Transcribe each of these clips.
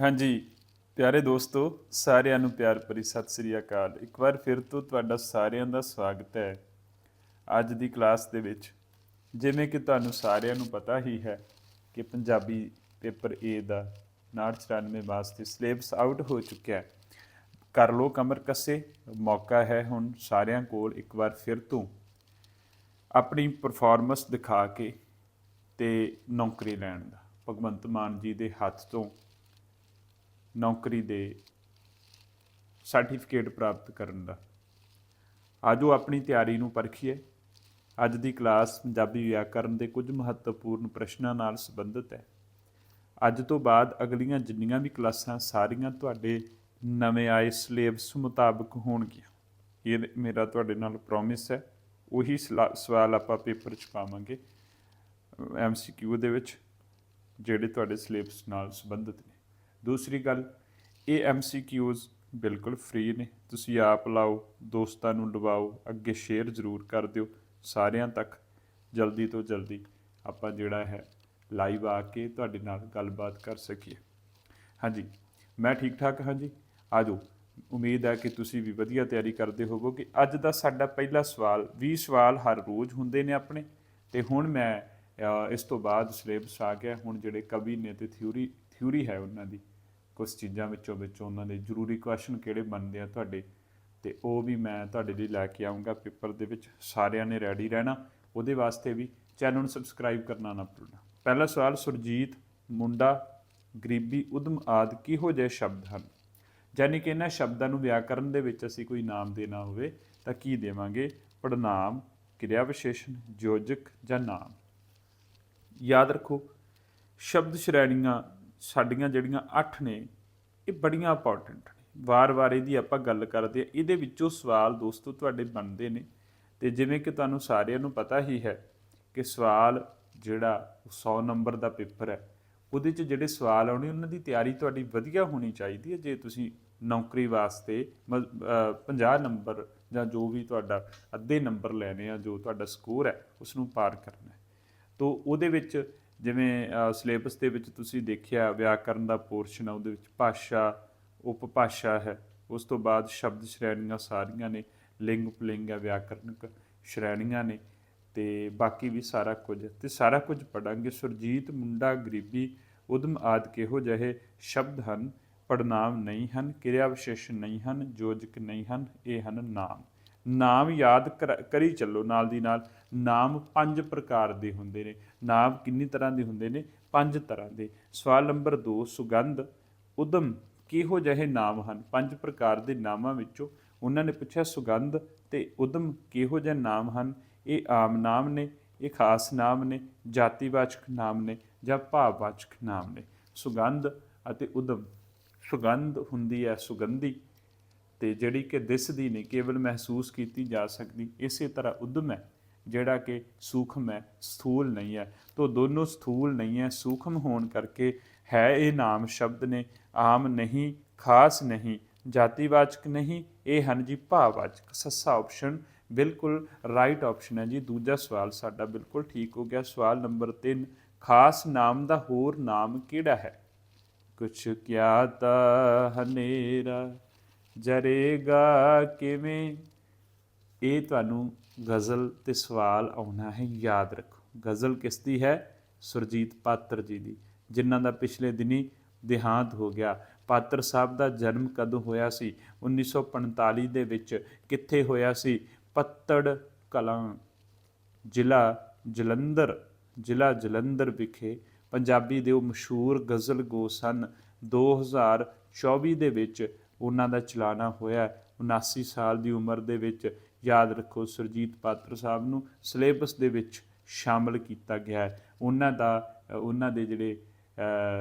ਹਾਂਜੀ, ਪਿਆਰੇ ਦੋਸਤੋ, ਸਾਰਿਆਂ ਨੂੰ ਪਿਆਰ ਭਰੀ ਸਤਿ ਸ੍ਰੀ ਅਕਾਲ। ਇੱਕ ਵਾਰ ਫਿਰ ਤੋਂ ਤੁਹਾਡਾ ਸਾਰਿਆਂ ਦਾ ਸਵਾਗਤ ਹੈ ਅੱਜ ਦੀ ਕਲਾਸ ਦੇ ਵਿੱਚ। ਜਿਵੇਂ ਕਿ ਤੁਹਾਨੂੰ ਸਾਰਿਆਂ ਨੂੰ ਪਤਾ ਹੀ ਹੈ ਕਿ ਪੰਜਾਬੀ ਪੇਪਰ A ਦਾ 994 ਵਾਸਤੇ ਸਿਲੇਬਸ ਆਊਟ ਹੋ ਚੁੱਕਿਆ ਹੈ। ਕਰ ਲੋ ਕਮਰ ਕੱਸੇ, ਮੌਕਾ ਹੈ ਹੁਣ ਸਾਰਿਆਂ ਕੋਲ ਇੱਕ ਵਾਰ ਫਿਰ ਤੋਂ। ਆਪਣੀ ਪਰਫਾਰਮੈਂਸ ਦਿਖਾ ਕੇ ਤੇ ਨੌਕਰੀ ਲੈਣ ਦਾ। ਭਗਵੰਤ ਮਾਨ ਜੀ ਦੇ ਹੱਥ ਤੋਂ ਨੌਕਰੀ ਦੇ ਸਰਟੀਫਿਕੇਟ ਪ੍ਰਾਪਤ ਕਰਨ ਦਾ। ਆਜੋ ਆਪਣੀ ਤਿਆਰੀ ਨੂੰ ਪਰਖੀਏ। ਅੱਜ ਦੀ ਕਲਾਸ ਪੰਜਾਬੀ ਵਿਆਕਰਨ ਦੇ ਕੁਝ ਮਹੱਤਵਪੂਰਨ ਪ੍ਰਸ਼ਨਾਂ ਨਾਲ ਸੰਬੰਧਿਤ ਹੈ। ਅੱਜ ਤੋਂ ਬਾਅਦ ਅਗਲੀਆਂ ਜਿੰਨੀਆਂ ਵੀ ਕਲਾਸਾਂ ਸਾਰੀਆਂ ਤੁਹਾਡੇ ਨਵੇਂ ਆਏ ਸਿਲੇਬਸ ਮੁਤਾਬਕ ਹੋਣਗੀਆਂ। ਇਹ ਮੇਰਾ ਤੁਹਾਡੇ ਨਾਲ ਪ੍ਰੋਮਿਸ ਹੈ। ਉਹੀ ਸਲਾ- ਸਵਾਲ ਆਪਾਂ ਪੇਪਰ 'ਚ ਪਾਵਾਂਗੇ ਐਮਸੀਕਿਊ ਦੇ ਵਿੱਚ, ਜਿਹੜੇ ਤੁਹਾਡੇ ਸਿਲੇਬਸ ਨਾਲ ਸੰਬੰਧਿਤ ਨੇ। ਦੂਸਰੀ ਗੱਲ, ਇਹ ਐਮਸੀਕਿਊਜ਼ ਬਿਲਕੁਲ ਫ੍ਰੀ ਨੇ। ਤੁਸੀਂ ਆਪ ਲਾਓ, ਦੋਸਤਾਂ ਨੂੰ ਲਵਾਓ, ਅੱਗੇ ਸ਼ੇਅਰ ਜ਼ਰੂਰ ਕਰ ਦਿਓ। ਸਾਰਿਆਂ ਤੱਕ ਜਲਦੀ ਤੋਂ ਜਲਦੀ ਆਪਾਂ ਜਿਹੜਾ ਹੈ ਲਾਈਵ ਆ ਕੇ ਤੁਹਾਡੇ ਨਾਲ ਗੱਲਬਾਤ ਕਰ ਸਕੀਏ। ਹਾਂਜੀ, ਮੈਂ ਠੀਕ ਠਾਕ ਹਾਂ ਜੀ? ਆਜੋ, ਉਮੀਦ ਹੈ ਕਿ ਤੁਸੀਂ ਵੀ ਵਧੀਆ ਤਿਆਰੀ ਕਰਦੇ ਹੋਵੋਗੇ। ਅੱਜ ਦਾ ਸਾਡਾ ਪਹਿਲਾ ਸਵਾਲ 20 ਸਵਾਲ ਹਰ ਰੋਜ਼ ਹੁੰਦੇ ਨੇ ਆਪਣੇ। ਤੇ ਹੁਣ ਮੈਂ ਇਸ ਤੋਂ ਬਾਅਦ ਸਿਲੇਬਸ ਆ ਗਿਆ। ਹੁਣ ਜਿਹੜੇ ਕਵੀ ਨੇ ਤੇ ਥਿਊਰੀ ਥਿਊਰੀ ਹੈ ਉਹਨਾਂ ਦੀ। ਕੁਝ ਚੀਜ਼ਾਂ ਵਿੱਚੋਂ ਵਿੱਚੋਂ ਉਹਨਾਂ ਦੇ ਜ਼ਰੂਰੀ ਕੁਐਸਚਨ ਕਿਹੜੇ ਬਣਦੇ ਆ ਤੁਹਾਡੇ? ਤੇ ਉਹ ਵੀ ਮੈਂ ਤੁਹਾਡੇ ਲਈ ਲੈ ਕੇ ਆਉਂਗਾ ਪੇਪਰ ਦੇ ਵਿੱਚ ਸਾਰਿਆਂ ਨੇ ਰੈਡੀ ਰਹਿਣਾ। ਉਹਦੇ ਵਾਸਤੇ ਵੀ ਚੈਨਲ ਨੂੰ ਸਬਸਕ੍ਰਾਈਬ ਕਰਨਾ ਨਾ ਭੁੱਲਣਾ। ਪਹਿਲਾ ਸਵਾਲ, ਸੁਰਜੀਤ ਮੁੰਡਾ ਗਰੀਬੀ ਉਦਮ ਆਦ ਕਿਹੋ ਜਿਹੇ ਸ਼ਬਦ ਹਨ? ਯਾਨੀ ਕਿ ਇਹਨਾਂ ਸ਼ਬਦਾਂ ਨੂੰ ਵਿਆਕਰਨ ਦੇ ਵਿੱਚ ਅਸੀਂ ਕੋਈ ਨਾਮ ਦੇਣਾ ਹੋਵੇ ਤਾਂ ਕੀ ਦੇਵਾਂਗੇ? ਪੜਨਾਮ ਕਿਰਿਆ ਵਿਸ਼ੇਸ਼ਣ ਯੋਜਕ ਜਾਂ ਨਾਮ। ਯਾਦ ਰੱਖੋ, ਸ਼ਬਦ ਸ਼੍ਰੇਣੀਆਂ ਸਾਡੀਆਂ ਜਿਹੜੀਆਂ 8 ਨੇ, ਇਹ ਬੜੀਆਂ ਇੰਪੋਰਟੈਂਟ ਨੇ। ਵਾਰ-ਵਾਰ ਇਹਦੀ ਆਪਾਂ ਗੱਲ ਕਰਦੇ ਆ ਇਹਦੇ ਵਿੱਚੋਂ ਸਵਾਲ ਦੋਸਤੋ ਤੁਹਾਡੇ ਬਣਦੇ ਨੇ। ਤੇ ਜਿਵੇਂ ਕਿ ਤੁਹਾਨੂੰ ਸਾਰਿਆਂ ਨੂੰ ਪਤਾ ਹੀ ਹੈ ਕਿ ਸਵਾਲ ਜਿਹੜਾ 100 ਨੰਬਰ ਦਾ ਪੇਪਰ ਹੈ, ਉਹਦੇ 'ਚ ਜਿਹੜੇ ਸਵਾਲ ਆਉਣੇ, ਉਹਨਾਂ ਦੀ ਤਿਆਰੀ ਤੁਹਾਡੀ ਵਧੀਆ ਹੋਣੀ ਚਾਹੀਦੀ ਹੈ। ਜੇ ਤੁਸੀਂ ਨੌਕਰੀ ਵਾਸਤੇ ਮ- ਅਹ 50 ਨੰਬਰ ਜਾਂ ਜੋ ਵੀ ਤੁਹਾਡਾ ਅੱਧੇ ਨੰਬਰ ਲੈਣੇ ਆ, ਜੋ ਤੁਹਾਡਾ ਸਕੋਰ ਹੈ ਉਸ ਨੂੰ ਪਾਰ ਕਰਨਾ ਹੈ। ਤੋ ਉਹਦੇ ਵਿੱਚ ਜਿਵੇਂ ਸਿਲੇਬਸ ਦੇ ਵਿੱਚ ਤੁਸੀਂ ਦੇਖਿਆ ਵਿਆਕਰਨ ਦਾ ਪੋਰਸ਼ਨ ਆ, ਉਹਦੇ ਵਿੱਚ ਭਾਸ਼ਾ, ਉਪਭਾਸ਼ਾ ਹੈ। ਉਸ ਤੋਂ ਬਾਅਦ ਸ਼ਬਦ ਸ਼੍ਰੇਣੀਆਂ ਸਾਰੀਆਂ ਨੇ, ਲਿੰਗ, ਪੁਲਿੰਗ ਹੈ, ਵਿਆਕਰਨਕ ਸ਼੍ਰੇਣੀਆਂ ਨੇ ਤੇ ਬਾਕੀ ਵੀ ਸਾਰਾ ਕੁਝ ਤੇ ਸਾਰਾ ਕੁਝ ਪੜਾਂਗੇ ਸੁਰਜੀਤ ਮੁੰਡਾ ਗਰੀਬੀ ਉਦਮ ਆਦ ਕਿਹੋ ਜਿਹੇ ਸ਼ਬਦ ਹਨ? ਪੜਨਾਮ ਨਹੀਂ ਹਨ ਕਿਰਿਆ ਵਿਸ਼ੇਸ਼ਣ ਨਹੀਂ ਹਨ ਯੋਜਕ ਨਹੀਂ ਹਨ, ਇਹ ਹਨ ਨਾਮ। ਨਾਮ ਯਾਦ ਕਰ- ਕਰੀ ਚੱਲੋ ਨਾਲ ਦੀ ਨਾਲ। ਨਾਮ ਪੰਜ ਪ੍ਰਕਾਰ ਦੇ ਹੁੰਦੇ ਨੇ। ਨਾਮ ਕਿੰਨੀ ਤਰ੍ਹਾਂ ਦੇ ਹੁੰਦੇ ਨੇ? ਪੰਜ ਤਰ੍ਹਾਂ ਦੇ। ਸਵਾਲ ਨੰਬਰ 2 ਸੁਗੰਧ। ਉਦਮ ਕਿਹੋ ਜਿਹੇ ਨਾਮ ਹਨ? ਪੰਜ ਪ੍ਰਕਾਰ ਦੇ ਨਾਮਾਂ ਵਿੱਚੋਂ ਉਹਨਾਂ ਨੇ ਪੁੱਛਿਆ, ਸੁਗੰਧ ਤੇ ਉਦਮ ਕਿਹੋ ਜਿਹੇ ਨਾਮ ਹਨ? ਇਹ ਆਮ ਨਾਮ ਨੇ, ਇਹ ਖਾਸ ਨਾਮ ਨੇ, ਜਾਤੀਵਾਚਕ ਨਾਮ ਨੇ ਜਾਂ ਭਾਵਵਾਚਕ ਨਾਮ ਨੇ। ਸੁਗੰਧ ਅਤੇ ਉਦਮ। ਸੁਗੰਧ ਹੁੰਦੀ ਹੈ ਸੁਗੰਧੀ। ਤੇ ਜਿਹੜੀ ਕਿ ਦਿਸਦੀ ਨਹੀਂ, ਕੇਵਲ ਮਹਿਸੂਸ ਕੀਤੀ ਜਾ ਸਕਦੀ, ਇਸੇ ਤਰ੍ਹਾਂ ਉਦਮ ਹੈ, ਜਿਹੜਾ ਕਿ ਸੂਖਮ ਹੈ, ਸਥੂਲ ਨਹੀਂ ਹੈ। ਤੋ ਦੋਨੋਂ ਸਥੂਲ ਨਹੀਂ ਹੈ, ਸੂਖਮ ਹੋਣ ਕਰਕੇ ਹੈ ਇਹ ਨਾਮ ਸ਼ਬਦ ਨੇ, ਆਮ ਨਹੀਂ, ਖਾਸ ਨਹੀਂ, ਜਾਤੀਵਾਚਕ ਨਹੀਂ, ਇਹ ਹਨ ਜੀ ਭਾਵਵਾਚਕ ਸੱਸਾ ਆਪਸ਼ਨ ਬਿਲਕੁਲ ਰਾਈਟ ਆਪਸ਼ਨ ਹੈ ਜੀ। ਦੂਜਾ ਸਵਾਲ ਸਾਡਾ ਬਿਲਕੁਲ ਠੀਕ ਹੋ ਗਿਆ। ਸਵਾਲ ਨੰਬਰ 3 ਖਾਸ ਨਾਮ ਦਾ ਹੋਰ ਨਾਮ ਕਿਹੜਾ ਹੈ? ਕੁਛ ਕਿਆ ਤਾ ਹਨੇਰਾ ਜਰੇਗਾ ਕਿਵੇਂ? ਇਹ ਤੁਹਾਨੂੰ ਗਜ਼ਲ ਤੇ ਸਵਾਲ ਆਉਣਾ ਹੈ, ਯਾਦ ਰੱਖੋ। ਗਜ਼ਲ ਕਿਸ ਦੀ ਹੈ? ਸੁਰਜੀਤ ਪਾਤਰ ਜੀ ਦੀ, ਜਿਨ੍ਹਾਂ ਦਾ ਪਿਛਲੇ ਦਿਨੀ ਦੇਹਾਂਤ ਹੋ ਗਿਆ। ਪਾਤਰ ਸਾਹਿਬ ਦਾ ਜਨਮ ਕਦੋਂ ਹੋਇਆ ਸੀ? 1945 ਦੇ ਵਿੱਚ ਕਿੱਥੇ ਹੋਇਆ ਸੀ? ਪੱਤੜ ਕਲਾਂ, ਜ਼ਿਲ੍ਹਾ ਜਲੰਧਰ ਜ਼ਿਲ੍ਹਾ ਜਲੰਧਰ ਵਿਖੇ ਪੰਜਾਬੀ ਦੇ ਉਹ ਮਸ਼ਹੂਰ ਗਜ਼ਲ ਗੋ ਸਨ। 2024 ਦੇ ਵਿੱਚ ਉਹਨਾਂ ਦਾ ਚਲਾਣਾ ਹੋਇਆ 79 ਸਾਲ ਦੀ ਉਮਰ ਦੇ ਵਿੱਚ ਯਾਦ ਰੱਖੋ ਸੁਰਜੀਤ ਪਾਤਰ ਸਾਹਿਬ ਨੂੰ ਸਿਲੇਬਸ ਦੇ ਵਿੱਚ ਸ਼ਾਮਲ ਕੀਤਾ ਗਿਆ ਹੈ। ਉਹਨਾਂ ਦਾ ਉਹਨਾਂ ਦੇ ਜਿਹੜੇ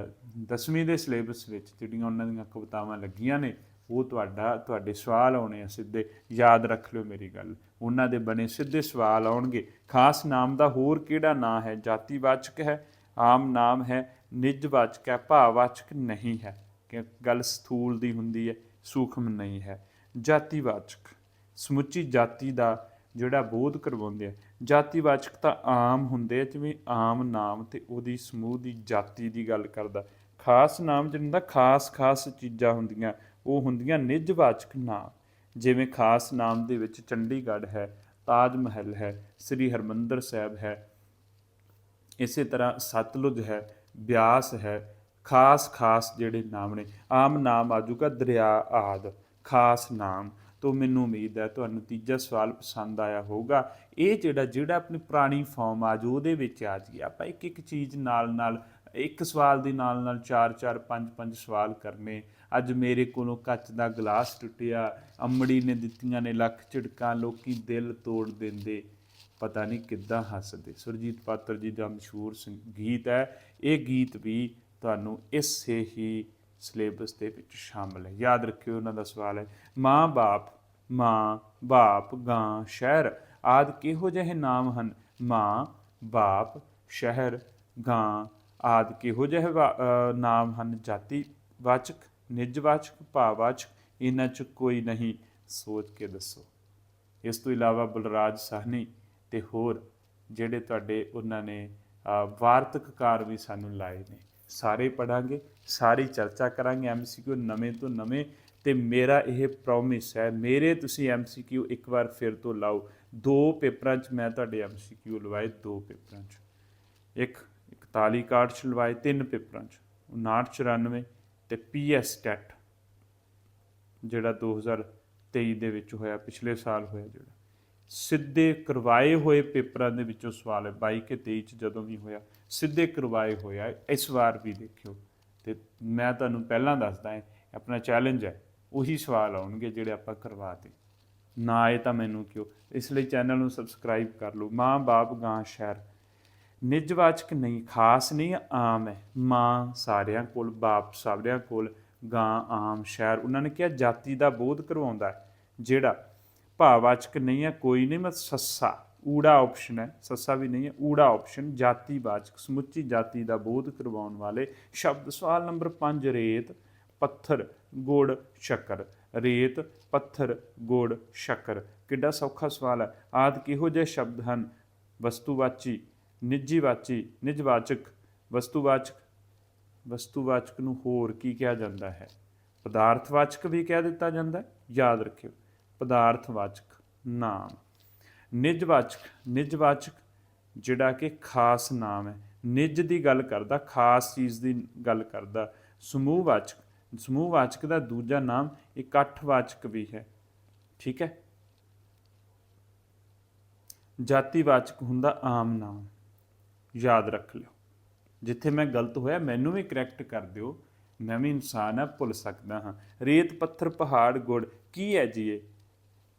ਅ, ਦਸਵੀਂ ਦੇ ਸਿਲੇਬਸ ਵਿੱਚ ਜਿਹੜੀਆਂ ਉਹਨਾਂ ਦੀਆਂ ਕਵਿਤਾਵਾਂ ਲੱਗੀਆਂ ਨੇ ਉਹ ਤੁਹਾਡਾ ਤੁਹਾਡੇ ਸਵਾਲ ਆਉਣੇ ਆ ਸਿੱਧੇ। ਯਾਦ ਰੱਖ ਲਿਓ ਮੇਰੀ ਗੱਲ। ਉਹਨਾਂ ਦੇ ਬਣੇ ਸਿੱਧੇ ਸਵਾਲ ਆਉਣਗੇ। ਖਾਸ ਨਾਮ ਦਾ ਹੋਰ ਕਿਹੜਾ ਨਾਂ ਹੈ? ਜਾਤੀਵਾਚਕ ਹੈ ਆਮ ਨਾਮ ਹੈ ਨਿਜਵਾਚਕ ਹੈ ਭਾਵਵਾਚਕ ਨਹੀਂ ਹੈ। ਕਿ ਗੱਲ ਸਥੂਲ ਦੀ ਹੁੰਦੀ ਹੈ। ਸੂਖਮ ਨਹੀਂ ਹੈ। ਜਾਤੀਵਾਚਕ, ਸਮੁੱਚੀ ਜਾਤੀ ਦਾ ਜਿਹੜਾ ਬੋਧ ਕਰਵਾਉਂਦੇ ਆ, ਜਾਤੀਵਾਚਕ ਤਾਂ ਆਮ ਹੁੰਦੇ ਆ, ਜਿਵੇਂ ਆਮ ਨਾਮ ਤੇ ਉਹਦੀ ਸਮੂਹ ਦੀ ਜਾਤੀ ਦੀ ਗੱਲ ਕਰਦਾ। ਖਾਸ ਨਾਮ ਜਿਹੜਾ ਹੁੰਦਾ, ਖਾਸ ਖਾਸ ਚੀਜ਼ਾਂ ਹੁੰਦੀਆਂ, ਉਹ ਹੁੰਦੀਆਂ ਨਿਜਵਾਚਕ ਨਾਮ। ਜਿਵੇਂ ਖਾਸ ਨਾਮ ਦੇ ਵਿੱਚ ਚੰਡੀਗੜ੍ਹ ਹੈ ਤਾਜ ਮਹਿਲ ਹੈ, ਸ੍ਰੀ ਹਰਮੰਦਰ ਸਾਹਿਬ ਹੈ, ਇਸੇ ਤਰ੍ਹਾਂ ਸਤਲੁਜ ਹੈ, ਬਿਆਸ ਹੈ ਖਾਸ ਖਾਸ ਜਿਹੜੇ ਨਾਮ ਨੇ, ਆਮ ਨਾਮ ਆਜੂਗਾ ਦਰਿਆ ਆਦ, ਖਾਸ ਨਾਮ। ਤੋਂ ਮੈਨੂੰ ਉਮੀਦ ਹੈ ਤੁਹਾਨੂੰ ਤੀਜਾ ਸਵਾਲ ਪਸੰਦ ਆਇਆ ਹੋਊਗਾ। ਇਹ ਜਿਹੜਾ ਜਿਹੜਾ ਆਪਣੀ ਪੁਰਾਣੀ ਫਾਰਮ ਆ ਜੋ ਉਹਦੇ ਵਿੱਚ ਆ ਜੀ ਆਪਾਂ ਇੱਕ ਇੱਕ ਚੀਜ਼ ਨਾਲ ਨਾਲ, ਇੱਕ ਸਵਾਲ ਦੇ ਨਾਲ ਨਾਲ ਚਾਰ ਚਾਰ, ਪੰਜ ਪੰਜ ਸਵਾਲ ਕਰਨੇ। ਅੱਜ ਮੇਰੇ ਕੋਲੋਂ ਕੱਚ ਦਾ ਗਲਾਸ ਟੁੱਟਿਆ, ਅੰਮੜੀ ਨੇ ਦਿੱਤੀਆਂ ਨੇ ਲੱਖ ਝਿੜਕਾਂ, ਲੋਕੀ ਦਿਲ ਤੋੜ ਦਿੰਦੇ। ਪਤਾ ਨਹੀਂ ਕਿੱਦਾਂ ਹੱਸਦੇ। ਸੁਰਜੀਤ ਪਾਤਰ ਜੀ ਦਾ ਮਸ਼ਹੂਰ ਸੰਗ- ਗੀਤ ਹੈ। ਇਹ ਗੀਤ ਵੀ ਤੁਹਾਨੂੰ ਇਸੇ ਹੀ ਸਿਲੇਬਸ ਦੇ ਵਿੱਚ ਸ਼ਾਮਲ ਹੈ। ਯਾਦ ਰੱਖਿਓ ਉਹਨਾਂ ਦਾ ਸਵਾਲ ਹੈ ਮਾਂ ਬਾਪ ਮਾਂ ਬਾਪ ਗਾਂ ਸ਼ਹਿਰ ਆਦ ਕਿਹੋ ਜਿਹੇ ਨਾਮ ਹਨ? ਮਾਂ ਬਾਪ ਸ਼ਹਿਰ ਗਾਂ ਆਦ ਕਿਹੋ ਜਿਹੇ ਵਾ- ਨਾਮ ਹਨ? ਜਾਤੀ ਵਾਚਕ ਨਿਜਵਾਚਕ ਭਾਵਵਾਚਕ ਇਹਨਾਂ ਚ ਕੋਈ ਨਹੀਂ ਸੋਚ ਕੇ ਦੱਸੋ। ਇਸ ਤੋਂ ਇਲਾਵਾ ਬਲਰਾਜ ਸਾਹਨੀ ਤੇ ਹੋਰ ਜਿਹੜੇ ਤੁਹਾਡੇ ਉਹਨਾਂ ਨੇ ਅ, ਵਾਰਤਕਕਾਰ ਵੀ ਸਾਨੂੰ ਲਾਏ ਨੇ। ਸਾਰੇ ਪੜਾਂਗੇ, ਸਾਰੀ ਚਰਚਾ ਕਰਾਂਗੇ ਐਮਸੀਕਿਊ ਨਵੇਂ ਤੋਂ ਨਵੇਂ ਤੇ ਮੇਰਾ ਇਹ ਪ੍ਰੋਮਿਸ ਹੈ, ਮੇਰੇ ਤੁਸੀਂ ਐਮਸੀਕਿਊ ਇੱਕ ਵਾਰ ਫਿਰ ਤੋਂ ਲਾਓ। ਦੋ ਪੇਪਰਾਂ 'ਚ ਮੈਂ ਤੁਹਾਡੇ ਐਮਸੀਕਿਊ ਲਵਾਏ, ਦੋ ਪੇਪਰਾਂ 'ਚ। ਇੱਕ 41 ਕਾਰਡ 'ਚ ਲਵਾਏ, ਤਿੰਨ ਪੇਪਰਾਂ 'ਚ। 59 94 ਤੇ ਪੀਐਸ ਟੈਟ ਜਿਹੜਾ 2023 ਦੇ ਵਿੱਚ ਹੋਇਆ, ਪਿਛਲੇ ਸਾਲ ਹੋਇਆ ਜਿਹੜਾ। ਸਿੱਧੇ ਕਰਵਾਏ ਹੋਏ ਪੇਪਰਾਂ ਦੇ ਵਿੱਚੋਂ ਸਵਾਲ ਹੈ। 22 ਕੇ 23 ਚ ਜਦੋਂ ਵੀ ਹੋਇਆ, ਸਿੱਧੇ ਕਰਵਾਏ ਹੋਇਆ ਹੈ। ਇਸ ਵਾਰ ਵੀ ਦੇਖਿਓ। ਤੇ ਮੈਂ ਤੁਹਾਨੂੰ ਪਹਿਲਾਂ ਦੱਸਦਾ ਹਾਂ, ਆਪਣਾ ਚੈਲੰਜ ਹੈ, ਉਹੀ ਸਵਾਲ ਆਉਣਗੇ ਜਿਹੜੇ ਆਪਾਂ ਕਰਵਾਤੇ ਨਾ ਆਏ ਤਾਂ ਮੈਨੂੰ ਕਿਉਂ? ਇਸ ਲਈ ਚੈਨਲ ਨੂੰ ਸਬਸਕ੍ਰਾਈਬ ਕਰ ਲਓ। ਮਾਂ ਬਾਪ ਗਾਂ ਸ਼ਹਿਰ। ਨਿਜਵਾਚਕ ਨਹੀਂ, ਖਾਸ ਨਹੀਂ, ਆਮ ਹੈ। ਮਾਂ ਸਾਰਿਆਂ ਕੋਲ, ਬਾਪ ਸਾਰਿਆਂ ਕੋਲ, ਗਾਂ, ਆਮ, ਸ਼ਹਿਰ। ਉਹਨਾਂ ਨੇ ਕਿਹਾ, ਜਾਤੀ ਦਾ ਬੋਧ ਕਰਵਾਉਂਦਾ ਜਿਹੜਾ ਭਾਵਵਾਚਕ ਨਹੀਂ ਹੈ, ਕੋਈ ਨਹੀਂ, ਮੈਂ ਸੱਸਾ। ਊੜਾ ਆਪਸ਼ਨ ਹੈ, ਸੱਸਾ ਵੀ ਨਹੀਂ ਹੈ, ਊੜਾ ਆਪਸ਼ਨ ਜਾਤੀਵਾਚਕ, ਸਮੁੱਚੀ ਜਾਤੀ ਦਾ ਬੋਧ ਕਰਵਾਉਣ ਵਾਲੇ ਸ਼ਬਦ। ਸਵਾਲ ਨੰਬਰ 5 ਰੇਤ, ਪੱਥਰ, ਗੁੜ, ਸ਼ੱਕਰ। ਰੇਤ, ਪੱਥਰ, ਗੁੜ, ਸ਼ੱਕਰ। ਕਿੱਡਾ ਸੌਖਾ ਸਵਾਲ ਹੈ। ਆਦ ਕਿਹੋ ਜਿਹੇ ਸ਼ਬਦ ਹਨ? ਵਸਤੂਵਾਚੀ, ਨਿੱਜੀਵਾਚੀ, ਨਿਜਵਾਚਕ, ਵਸਤੂਵਾਚਕ। ਵਸਤੂਵਾਚਕ ਨੂੰ ਹੋਰ ਕੀ ਕਿਹਾ ਜਾਂਦਾ ਹੈ? ਪਦਾਰਥਵਾਚਕ ਵੀ ਕਹਿ ਦਿੱਤਾ ਜਾਂਦਾ ਹੈ। ਯਾਦ ਰੱਖਿਓ। ਪਦਾਰਥਵਾਚਕ ਨਾਮ। ਨਿਜਵਾਚਕ ਨਿਜਵਾਚਕ ਜਿਹੜਾ ਕਿ ਖਾਸ ਨਾਮ ਹੈ। ਨਿਜ ਦੀ ਗੱਲ ਕਰਦਾ, ਖਾਸ ਚੀਜ਼ ਦੀ ਗੱਲ ਕਰਦਾ। ਸਮੂਹਵਾਚਕ ਸਮੂਹਵਾਚਕ ਦਾ ਦੂਜਾ ਨਾਮ ਇਕੱਠਵਾਚਕ ਵੀ ਹੈ। ਠੀਕ ਹੈ? ਜਾਤੀਵਾਚਕ ਹੁੰਦਾ ਆਮ ਨਾਮ। ਯਾਦ ਰੱਖ ਲਿਓ। ਜਿੱਥੇ ਮੈਂ ਗਲਤ ਹੋਇਆ, ਮੈਨੂੰ ਵੀ ਕਰੈਕਟ ਕਰ ਦਿਓ। ਮੈਂ ਵੀ ਇਨਸਾਨ ਆ ਭੁੱਲ ਸਕਦਾ ਹਾਂ। ਰੇਤ, ਪੱਥਰ, ਪਹਾੜ, ਗੁੜ, ਕੀ ਹੈ ਜੀ ਇਹ?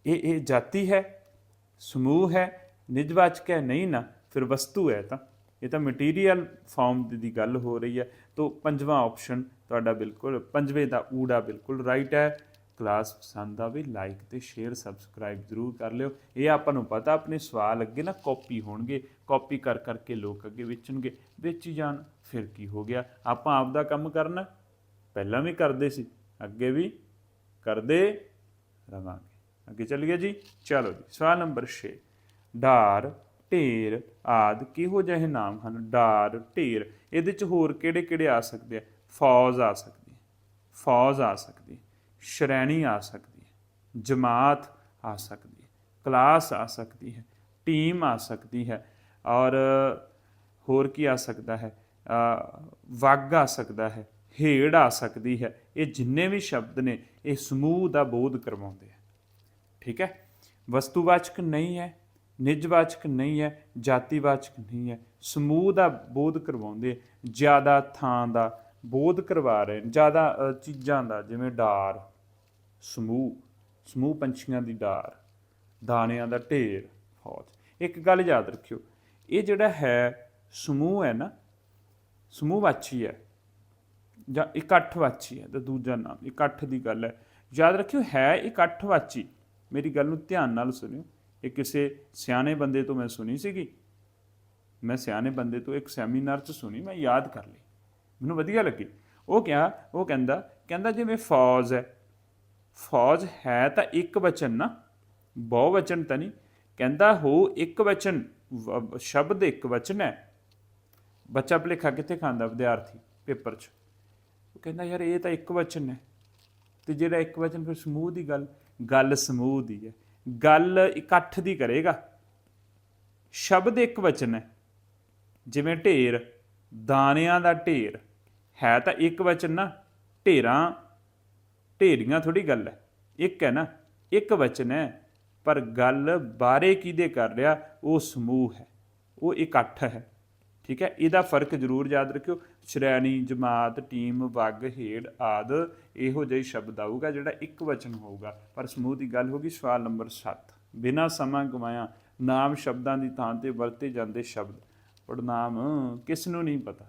ਇਹ ਇਹ ਜਾਤੀ ਹੈ, ਸਮੂਹ ਹੈ, ਨਿਜਵਾਚਕ ਹੈ, ਨਹੀਂ ਨਾ, ਫਿਰ ਵਸਤੂ ਹੈ ਤਾਂ। ਇਹ ਤਾਂ ਮਟੀਰੀਅਲ ਫਾਰਮ ਦੀ ਗੱਲ ਹੋ ਰਹੀ ਹੈ। ਤੋਂ ਪੰਜਵਾਂ ਆਪਸ਼ਨ ਤੁਹਾਡਾ ਬਿਲਕੁਲ, ਪੰਜਵੇਂ ਦਾ ਊੜਾ ਬਿਲਕੁਲ ਰਾਈਟ ਹੈ। ਕਲਾਸ ਪਸੰਦ ਆਵੇ ਲਾਈਕ ਤੇ ਸ਼ੇਅਰ ਸਬਸਕ੍ਰਾਈਬ ਜ਼ਰੂਰ ਕਰ ਲਿਓ। ਇਹ ਆਪਾਂ ਨੂੰ ਪਤਾ, ਆਪਣੇ ਸਵਾਲ ਅੱਗੇ ਨਾ ਕਾਪੀ ਹੋਣਗੇ। ਕਾਪੀ ਕਰ ਕਰਕੇ ਲੋਕ ਅੱਗੇ ਵੇਚਣਗੇ। ਵੇਚੀ ਜਾਣ, ਫਿਰ ਕੀ ਹੋ ਗਿਆ? ਆਪਾਂ ਆਪ ਦਾ ਕੰਮ ਕਰਨਾ। ਪਹਿਲਾਂ ਵੀ ਕਰਦੇ ਸੀ, ਅੱਗੇ ਵੀ ਕਰਦੇ ਰਵਾਂਗੇ। ਅੱਗੇ ਚੱਲੀਏ ਜੀ। ਚਲੋ ਜੀ ਸਵਾਲ ਨੰਬਰ 6 ਡਾਰ ਢੇਰ ਆਦ ਕਿਹੋ ਜਿਹੇ ਨਾਮ ਹਨ? ਡਾਰ ਢੇਰ ਇਹਦੇ ਚ ਹੋਰ ਕਿਹੜੇ ਕਿਹੜੇ ਆ ਸਕਦੇ ਆ? ਫੌਜ ਆ ਸਕਦੀ ਹੈ ਫੌਜ ਆ ਸਕਦੀ ਹੈ ਸ਼੍ਰੇਣੀ ਆ ਸਕਦੀ ਹੈ ਜਮਾਤ ਆ ਸਕਦੀ ਹੈ ਕਲਾਸ ਆ ਸਕਦੀ ਹੈ ਟੀਮ ਆ ਸਕਦੀ ਹੈ ਔਰ ਹੋਰ ਕੀ ਆ ਸਕਦਾ ਹੈ? ਅ, ਵੱਗ ਆ ਸਕਦਾ ਹੈ ਹੇੜ ਆ ਸਕਦੀ ਹੈ। ਇਹ ਜਿੰਨੇ ਵੀ ਸ਼ਬਦ ਨੇ ਇਹ ਸਮੂਹ ਦਾ ਬੋਧ ਕਰਵਾਉਂਦੇ ਆ। ਠੀਕ ਹੈ? ਵਸਤੂਵਾਚਕ ਨਹੀਂ ਹੈ, ਨਿਜਵਾਚਕ ਨਹੀਂ ਹੈ, ਜਾਤੀਵਾਚਕ ਨਹੀਂ ਹੈ। ਸਮੂਹ ਦਾ ਬੋਧ ਕਰਵਾਉਂਦੇ ਜ਼ਿਆਦਾ ਥਾਂ ਦਾ ਬੋਧ ਕਰਵਾ ਰਹੇ ਜ਼ਿਆਦਾ ਚੀਜ਼ਾਂ ਦਾ, ਜਿਵੇਂ ਡਾਰ, ਸਮੂਹ ਸਮੂਹ ਪੰਛੀਆਂ ਦੀ ਡਾਰ, ਦਾਣਿਆਂ ਦਾ ਢੇਰ, ਫੌਜ। ਇੱਕ ਗੱਲ ਯਾਦ ਰੱਖਿਓ, ਇਹ ਜਿਹੜਾ ਹੈ ਸਮੂਹ ਹੈ ਨਾ, ਸਮੂਹਵਾਚੀ ਹੈ, ਜਾਂ ਇਕੱਠਵਾਚੀ ਹੈ, ਤੇ ਦੂਜਾ ਨਾਮ, ਇਕੱਠ ਦੀ ਗੱਲ ਹੈ। ਯਾਦ ਰੱਖਿਓ, ਹੈ ਇਕੱਠਵਾਚੀ। ਮੇਰੀ ਗੱਲ ਨੂੰ ਧਿਆਨ ਨਾਲ ਸੁਣਿਓ। ਇਹ ਕਿਸੇ ਸਿਆਣੇ ਬੰਦੇ ਤੋਂ ਮੈਂ ਸੁਣੀ ਸੀਗੀ। ਮੈਂ ਸਿਆਣੇ ਬੰਦੇ ਤੋਂ ਇੱਕ ਸੈਮੀਨਾਰ 'ਚ ਸੁਣੀ, ਮੈਂ ਯਾਦ ਕਰ ਲਈ। ਮੈਨੂੰ ਵਧੀਆ ਲੱਗੀ। ਉਹ ਕਿਹਾ, ਉਹ ਕਹਿੰਦਾ ਕਹਿੰਦਾ ਜਿਵੇਂ ਫੌਜ ਹੈ। ਫੌਜ ਹੈ ਤਾਂ ਇੱਕ ਵਚਨ ਨਾ, ਬਹੁ ਵਚਨ ਤਾਂ ਨਹੀਂ। ਕਹਿੰਦਾ ਹੋ ਇੱਕ ਵਚਨ ਸ਼ਬਦ ਇੱਕ ਵਚਨ ਹੈ। ਬੱਚਾ ਭੁਲੇਖਾ ਕਿੱਥੇ ਖਾਂਦਾ ਵਿਦਿਆਰਥੀ ਪੇਪਰ 'ਚ? ਉਹ ਕਹਿੰਦਾ, ਯਾਰ ਇਹ ਤਾਂ ਇੱਕ ਵਚਨ ਹੈ। ਤੇ ਜਿਹੜਾ ਇੱਕ ਵਚਨ ਫਿਰ ਸਮੂਹ ਦੀ ਗੱਲ ਗੱਲ ਸਮੂਹ ਦੀ ਹੈ। ਗੱਲ ਇਕੱਠ ਦੀ ਕਰੇਗਾ। ਸ਼ਬਦ ਇੱਕ ਵਚਨ ਹੈ। ਜਿਵੇਂ ਢੇਰ, ਦਾਣਿਆਂ ਦਾ ਢੇਰ। ਹੈ ਤਾਂ ਇੱਕ ਵਚਨ ਨਾ, ਢੇਰਾਂ, ਢੇਰੀਆਂ ਥੋੜੀ ਗੱਲ ਹੈ। ਇੱਕ ਹੈ ਨਾ, ਇੱਕ ਵਚਨ ਹੈ। ਪਰ ਗੱਲ ਬਾਰੇ ਕਿਹਦੇ ਕਰ ਰਿਹਾ? ਉਹ ਸਮੂਹ ਹੈ। ਉਹ ਇਕੱਠ ਹੈ। ਠੀਕ ਹੈ? ਇਹਦਾ ਫ਼ਰਕ ਜ਼ਰੂਰ ਯਾਦ ਰੱਖਿਓ। ਸ਼੍ਰੇਣੀ, ਜਮਾਤ, ਟੀਮ, ਵਗ, ਹੇਡ, ਆਦ, ਇਹੋ ਜਿਹੇ ਸ਼ਬਦ ਆਊਗਾ ਜਿਹੜਾ ਇੱਕ ਵਚਨ ਹੋਊਗਾ। ਪਰ ਸਮੂਹ ਦੀ ਗੱਲ ਹੋਗੀ ਸਵਾਲ ਨੰਬਰ 7 ਬਿਨਾਂ ਸਮਾਂ ਗਵਾਇਆ ਨਾਮ ਸ਼ਬਦਾਂ ਦੀ ਥਾਂ ਤੇ ਵਰਤੇ ਜਾਂਦੇ ਸ਼ਬਦ। ਪੜਨਾਮ ਕਿਸ ਨੂੰ ਨਹੀਂ ਪਤਾ?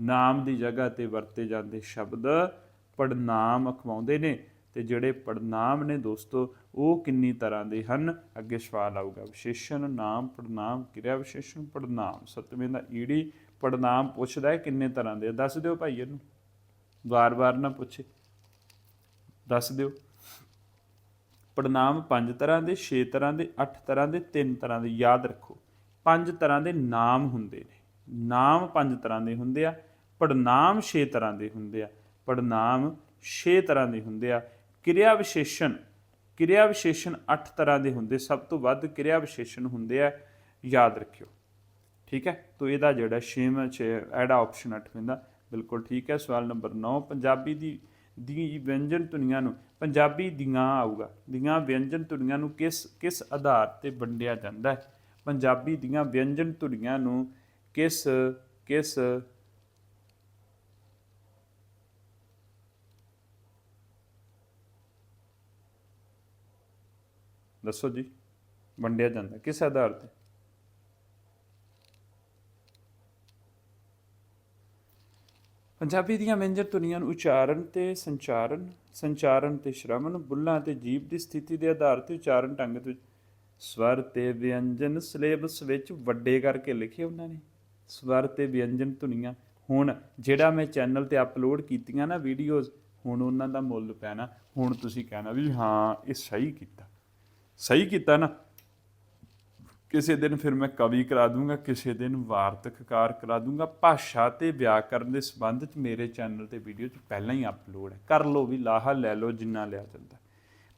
ਨਾਮ ਦੀ ਜਗ੍ਹਾ ਤੇ ਵਰਤੇ ਜਾਂਦੇ ਸ਼ਬਦ ਪੜਨਾਮ ਅਖਵਾਉਂਦੇ ਨੇ। ਤੇ ਜਿਹੜੇ ਪੜਨਾਮ ਨੇ ਦੋਸਤੋ, ਉਹ ਕਿੰਨੀ ਤਰ੍ਹਾਂ ਦੇ ਹਨ? ਅੱਗੇ ਸਵਾਲ ਆਊਗਾ। ਵਿਸ਼ੇਸ਼ਣ, ਨਾਮ ਪੜਨਾਮ ਕਿਰਿਆ ਵਿਸ਼ੇਸ਼ਣ ਪੜਨਾਮ ਸਤਵੇਂ ਦਾ ਈੜੀ ਪੜਨਾਮ ਪੁੱਛਦਾ ਹੈ ਕਿੰਨੇ ਤਰ੍ਹਾਂ ਦੇ ਆ? ਦੱਸ ਦਿਓ ਭਾਈ ਇਹਨੂੰ। ਵਾਰ-ਵਾਰ ਨਾ ਪੁੱਛੇ। ਦੱਸ ਦਿਓ। ਪੜਨਾਮ ਪੰਜ ਤਰ੍ਹਾਂ ਦੇ 6 ਤਰ੍ਹਾਂ ਦੇ 8 ਤਰ੍ਹਾਂ ਦੇ 3 ਤਰ੍ਹਾਂ ਦੇ। ਯਾਦ ਰੱਖੋ, ਪੰਜ ਤਰ੍ਹਾਂ ਦੇ ਨਾਮ ਹੁੰਦੇ ਨੇ। ਨਾਮ ਪੰਜ ਤਰ੍ਹਾਂ ਦੇ ਹੁੰਦੇ ਆ ਪੜਨਾਮ 6 ਤਰ੍ਹਾਂ ਦੇ ਹੁੰਦੇ ਆ। ਪੜਨਾਮ 6 ਤਰ੍ਹਾਂ ਦੇ ਹੁੰਦੇ ਆ। ਕਿਰਿਆ ਵਿਸ਼ੇਸ਼ਣ ਕਿਰਿਆ ਵਿਸ਼ੇਸ਼ਣ 8 ਤਰ੍ਹਾਂ ਦੇ ਹੁੰਦੇ, ਸਭ ਤੋਂ ਵੱਧ ਕਿਰਿਆ ਵਿਸ਼ੇਸ਼ਣ ਹੁੰਦੇ ਆ, ਯਾਦ ਰੱਖਿਓ। ਠੀਕ ਹੈ? ਤੋ ਇਹਦਾ ਜਿਹੜਾ ਛੇਵਾਂ ਚ ਐਡਾ ਆਪਸ਼ਨ 8 ਦਾ ਬਿਲਕੁਲ ਠੀਕ ਹੈ। ਸਵਾਲ ਨੰਬਰ 9 ਪੰਜਾਬੀ ਦੀ ਦੀ ਵਿਅੰਜਨ ਧੁਨੀਆਂ ਨੂੰ, ਪੰਜਾਬੀ ਦੀਆਂ ਆਊਗਾ, ਦੀਆਂ ਵਿਅੰਜਨ ਧੁਨੀਆਂ ਨੂੰ ਕਿਸ ਕਿਸ ਆਧਾਰ ਤੇ ਵੰਡਿਆ ਜਾਂਦਾ ਹੈ? ਪੰਜਾਬੀ ਦੀਆਂ ਵਿਅੰਜਨ ਧੁਨੀਆਂ ਨੂੰ ਕਿਸ ਕਿਸ ਦੱਸੋ ਜੀ, ਵੰਡਿਆ ਜਾਂਦਾ, ਕਿਸ ਆਧਾਰ ਤੇ? ਪੰਜਾਬੀ ਦੀਆਂ ਵਿਅੰਜਨ ਧੁਨੀਆਂ ਨੂੰ ਉਚਾਰਨ ਤੇ ਸੰਚਾਰਨ ਸੰਚਾਰਨ ਤੇ ਸ਼੍ਰਵਣ, ਬੁੱਲਾਂ ਤੇ ਜੀਭ ਦੀ ਸਥਿਤੀ ਦੇ ਆਧਾਰ ਤੇ ਉਚਾਰਨ ਢੰਗ ਤੇ ਸਵਰ ਤੇ ਵਿਅੰਜਨ ਸਿਲੇਬਸ ਵਿੱਚ ਵੱਡੇ ਕਰਕੇ ਲਿਖੇ ਉਹਨਾਂ ਨੇ। ਸਵਰ ਤੇ ਵਿਅੰਜਨ ਧੁਨੀਆਂ, ਹੁਣ ਜਿਹੜਾ ਮੈਂ ਚੈਨਲ ਤੇ ਅਪਲੋਡ ਕੀਤੀਆਂ ਨਾ ਵੀਡੀਓਜ਼, ਹੁਣ ਉਹਨਾਂ ਦਾ ਮੁੱਲ ਪੈਣਾ, ਹੁਣ ਤੁਸੀਂ ਕਹਿਣਾ ਵੀ ਹਾਂ, ਇਹ ਸਹੀ ਕੀਤਾ। ਸਹੀ ਕੀਤਾ ਨਾ। ਕਿਸੇ ਦਿਨ ਫਿਰ ਮੈਂ ਕਵੀ ਕਰਾ ਦੂੰਗਾ ਕਿਸੇ ਦਿਨ ਵਾਰਤਕਕਾਰ ਕਰਾ ਦੂੰਗਾ। ਭਾਸ਼ਾ ਤੇ ਵਿਆਕਰਨ ਦੇ ਸੰਬੰਧ ਚ ਮੇਰੇ ਚੈਨਲ ਤੇ ਵੀਡੀਓ ਚ ਪਹਿਲਾਂ ਹੀ ਅਪਲੋਡ ਹੈ। ਕਰ ਲਓ ਵੀ ਲਾਹਾ ਲੈ ਲਓ ਜਿੰਨਾ ਲਿਆ ਜਾਂਦਾ।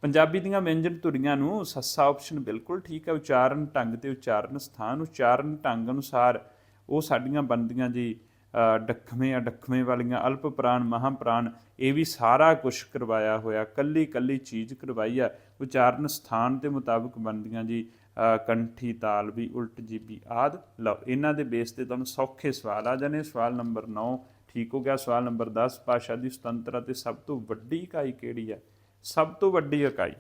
ਪੰਜਾਬੀ ਦੀਆਂ ਵਿਅੰਜਨ ਧੁਰੀਆਂ ਨੂੰ ਸੱਸਾ ਆਪਸ਼ਨ ਬਿਲਕੁਲ ਠੀਕ ਹੈ। ਉਚਾਰਨ ਢੰਗ ਤੇ ਉਚਾਰਨ ਸਥਾਨ ਉਚਾਰਨ ਢੰਗ ਅਨੁਸਾਰ ਉਹ ਸਾਡੀਆਂ ਬਣਦੀਆਂ ਜੀ ਅ, ਡੱਖਵੇਂ ਅਡੱਖਵੇਂ ਵਾਲੀਆਂ ਅਲਪ ਪ੍ਰਾਣ ਮਹਾ ਪ੍ਰਾਣ ਇਹ ਵੀ ਸਾਰਾ ਕੁਝ ਕਰਵਾਇਆ ਹੋਇਆ। ਕੱਲੀ ਕੱਲੀ ਚੀਜ਼ ਕਰਵਾਈ ਆ। ਉਚਾਰਨ ਸਥਾਨ ਦੇ ਮੁਤਾਬਕ ਬਣਦੀਆਂ ਜੀ ਕੰਠੀ, ਤਾਲ ਵੀ, ਉਲਟ ਜੀਬੀ ਆਦ। ਲਓ, ਇਹਨਾਂ ਦੇ ਬੇਸ ਤੇ ਤੁਹਾਨੂੰ ਸੌਖੇ ਸਵਾਲ ਆ ਜਾਣੇ। ਸਵਾਲ ਨੰਬਰ 9 ਠੀਕ ਹੋ ਗਿਆ। ਸਵਾਲ ਨੰਬਰ 10 ਭਾਸ਼ਾ ਦੀ ਸੁਤੰਤਰਤਾ ਤੇ ਸਭ ਤੋਂ ਵੱਡੀ ਇਕਾਈ ਕਿਹੜੀ ਹੈ? ਸਭ ਤੋਂ ਵੱਡੀ ਇਕਾਈ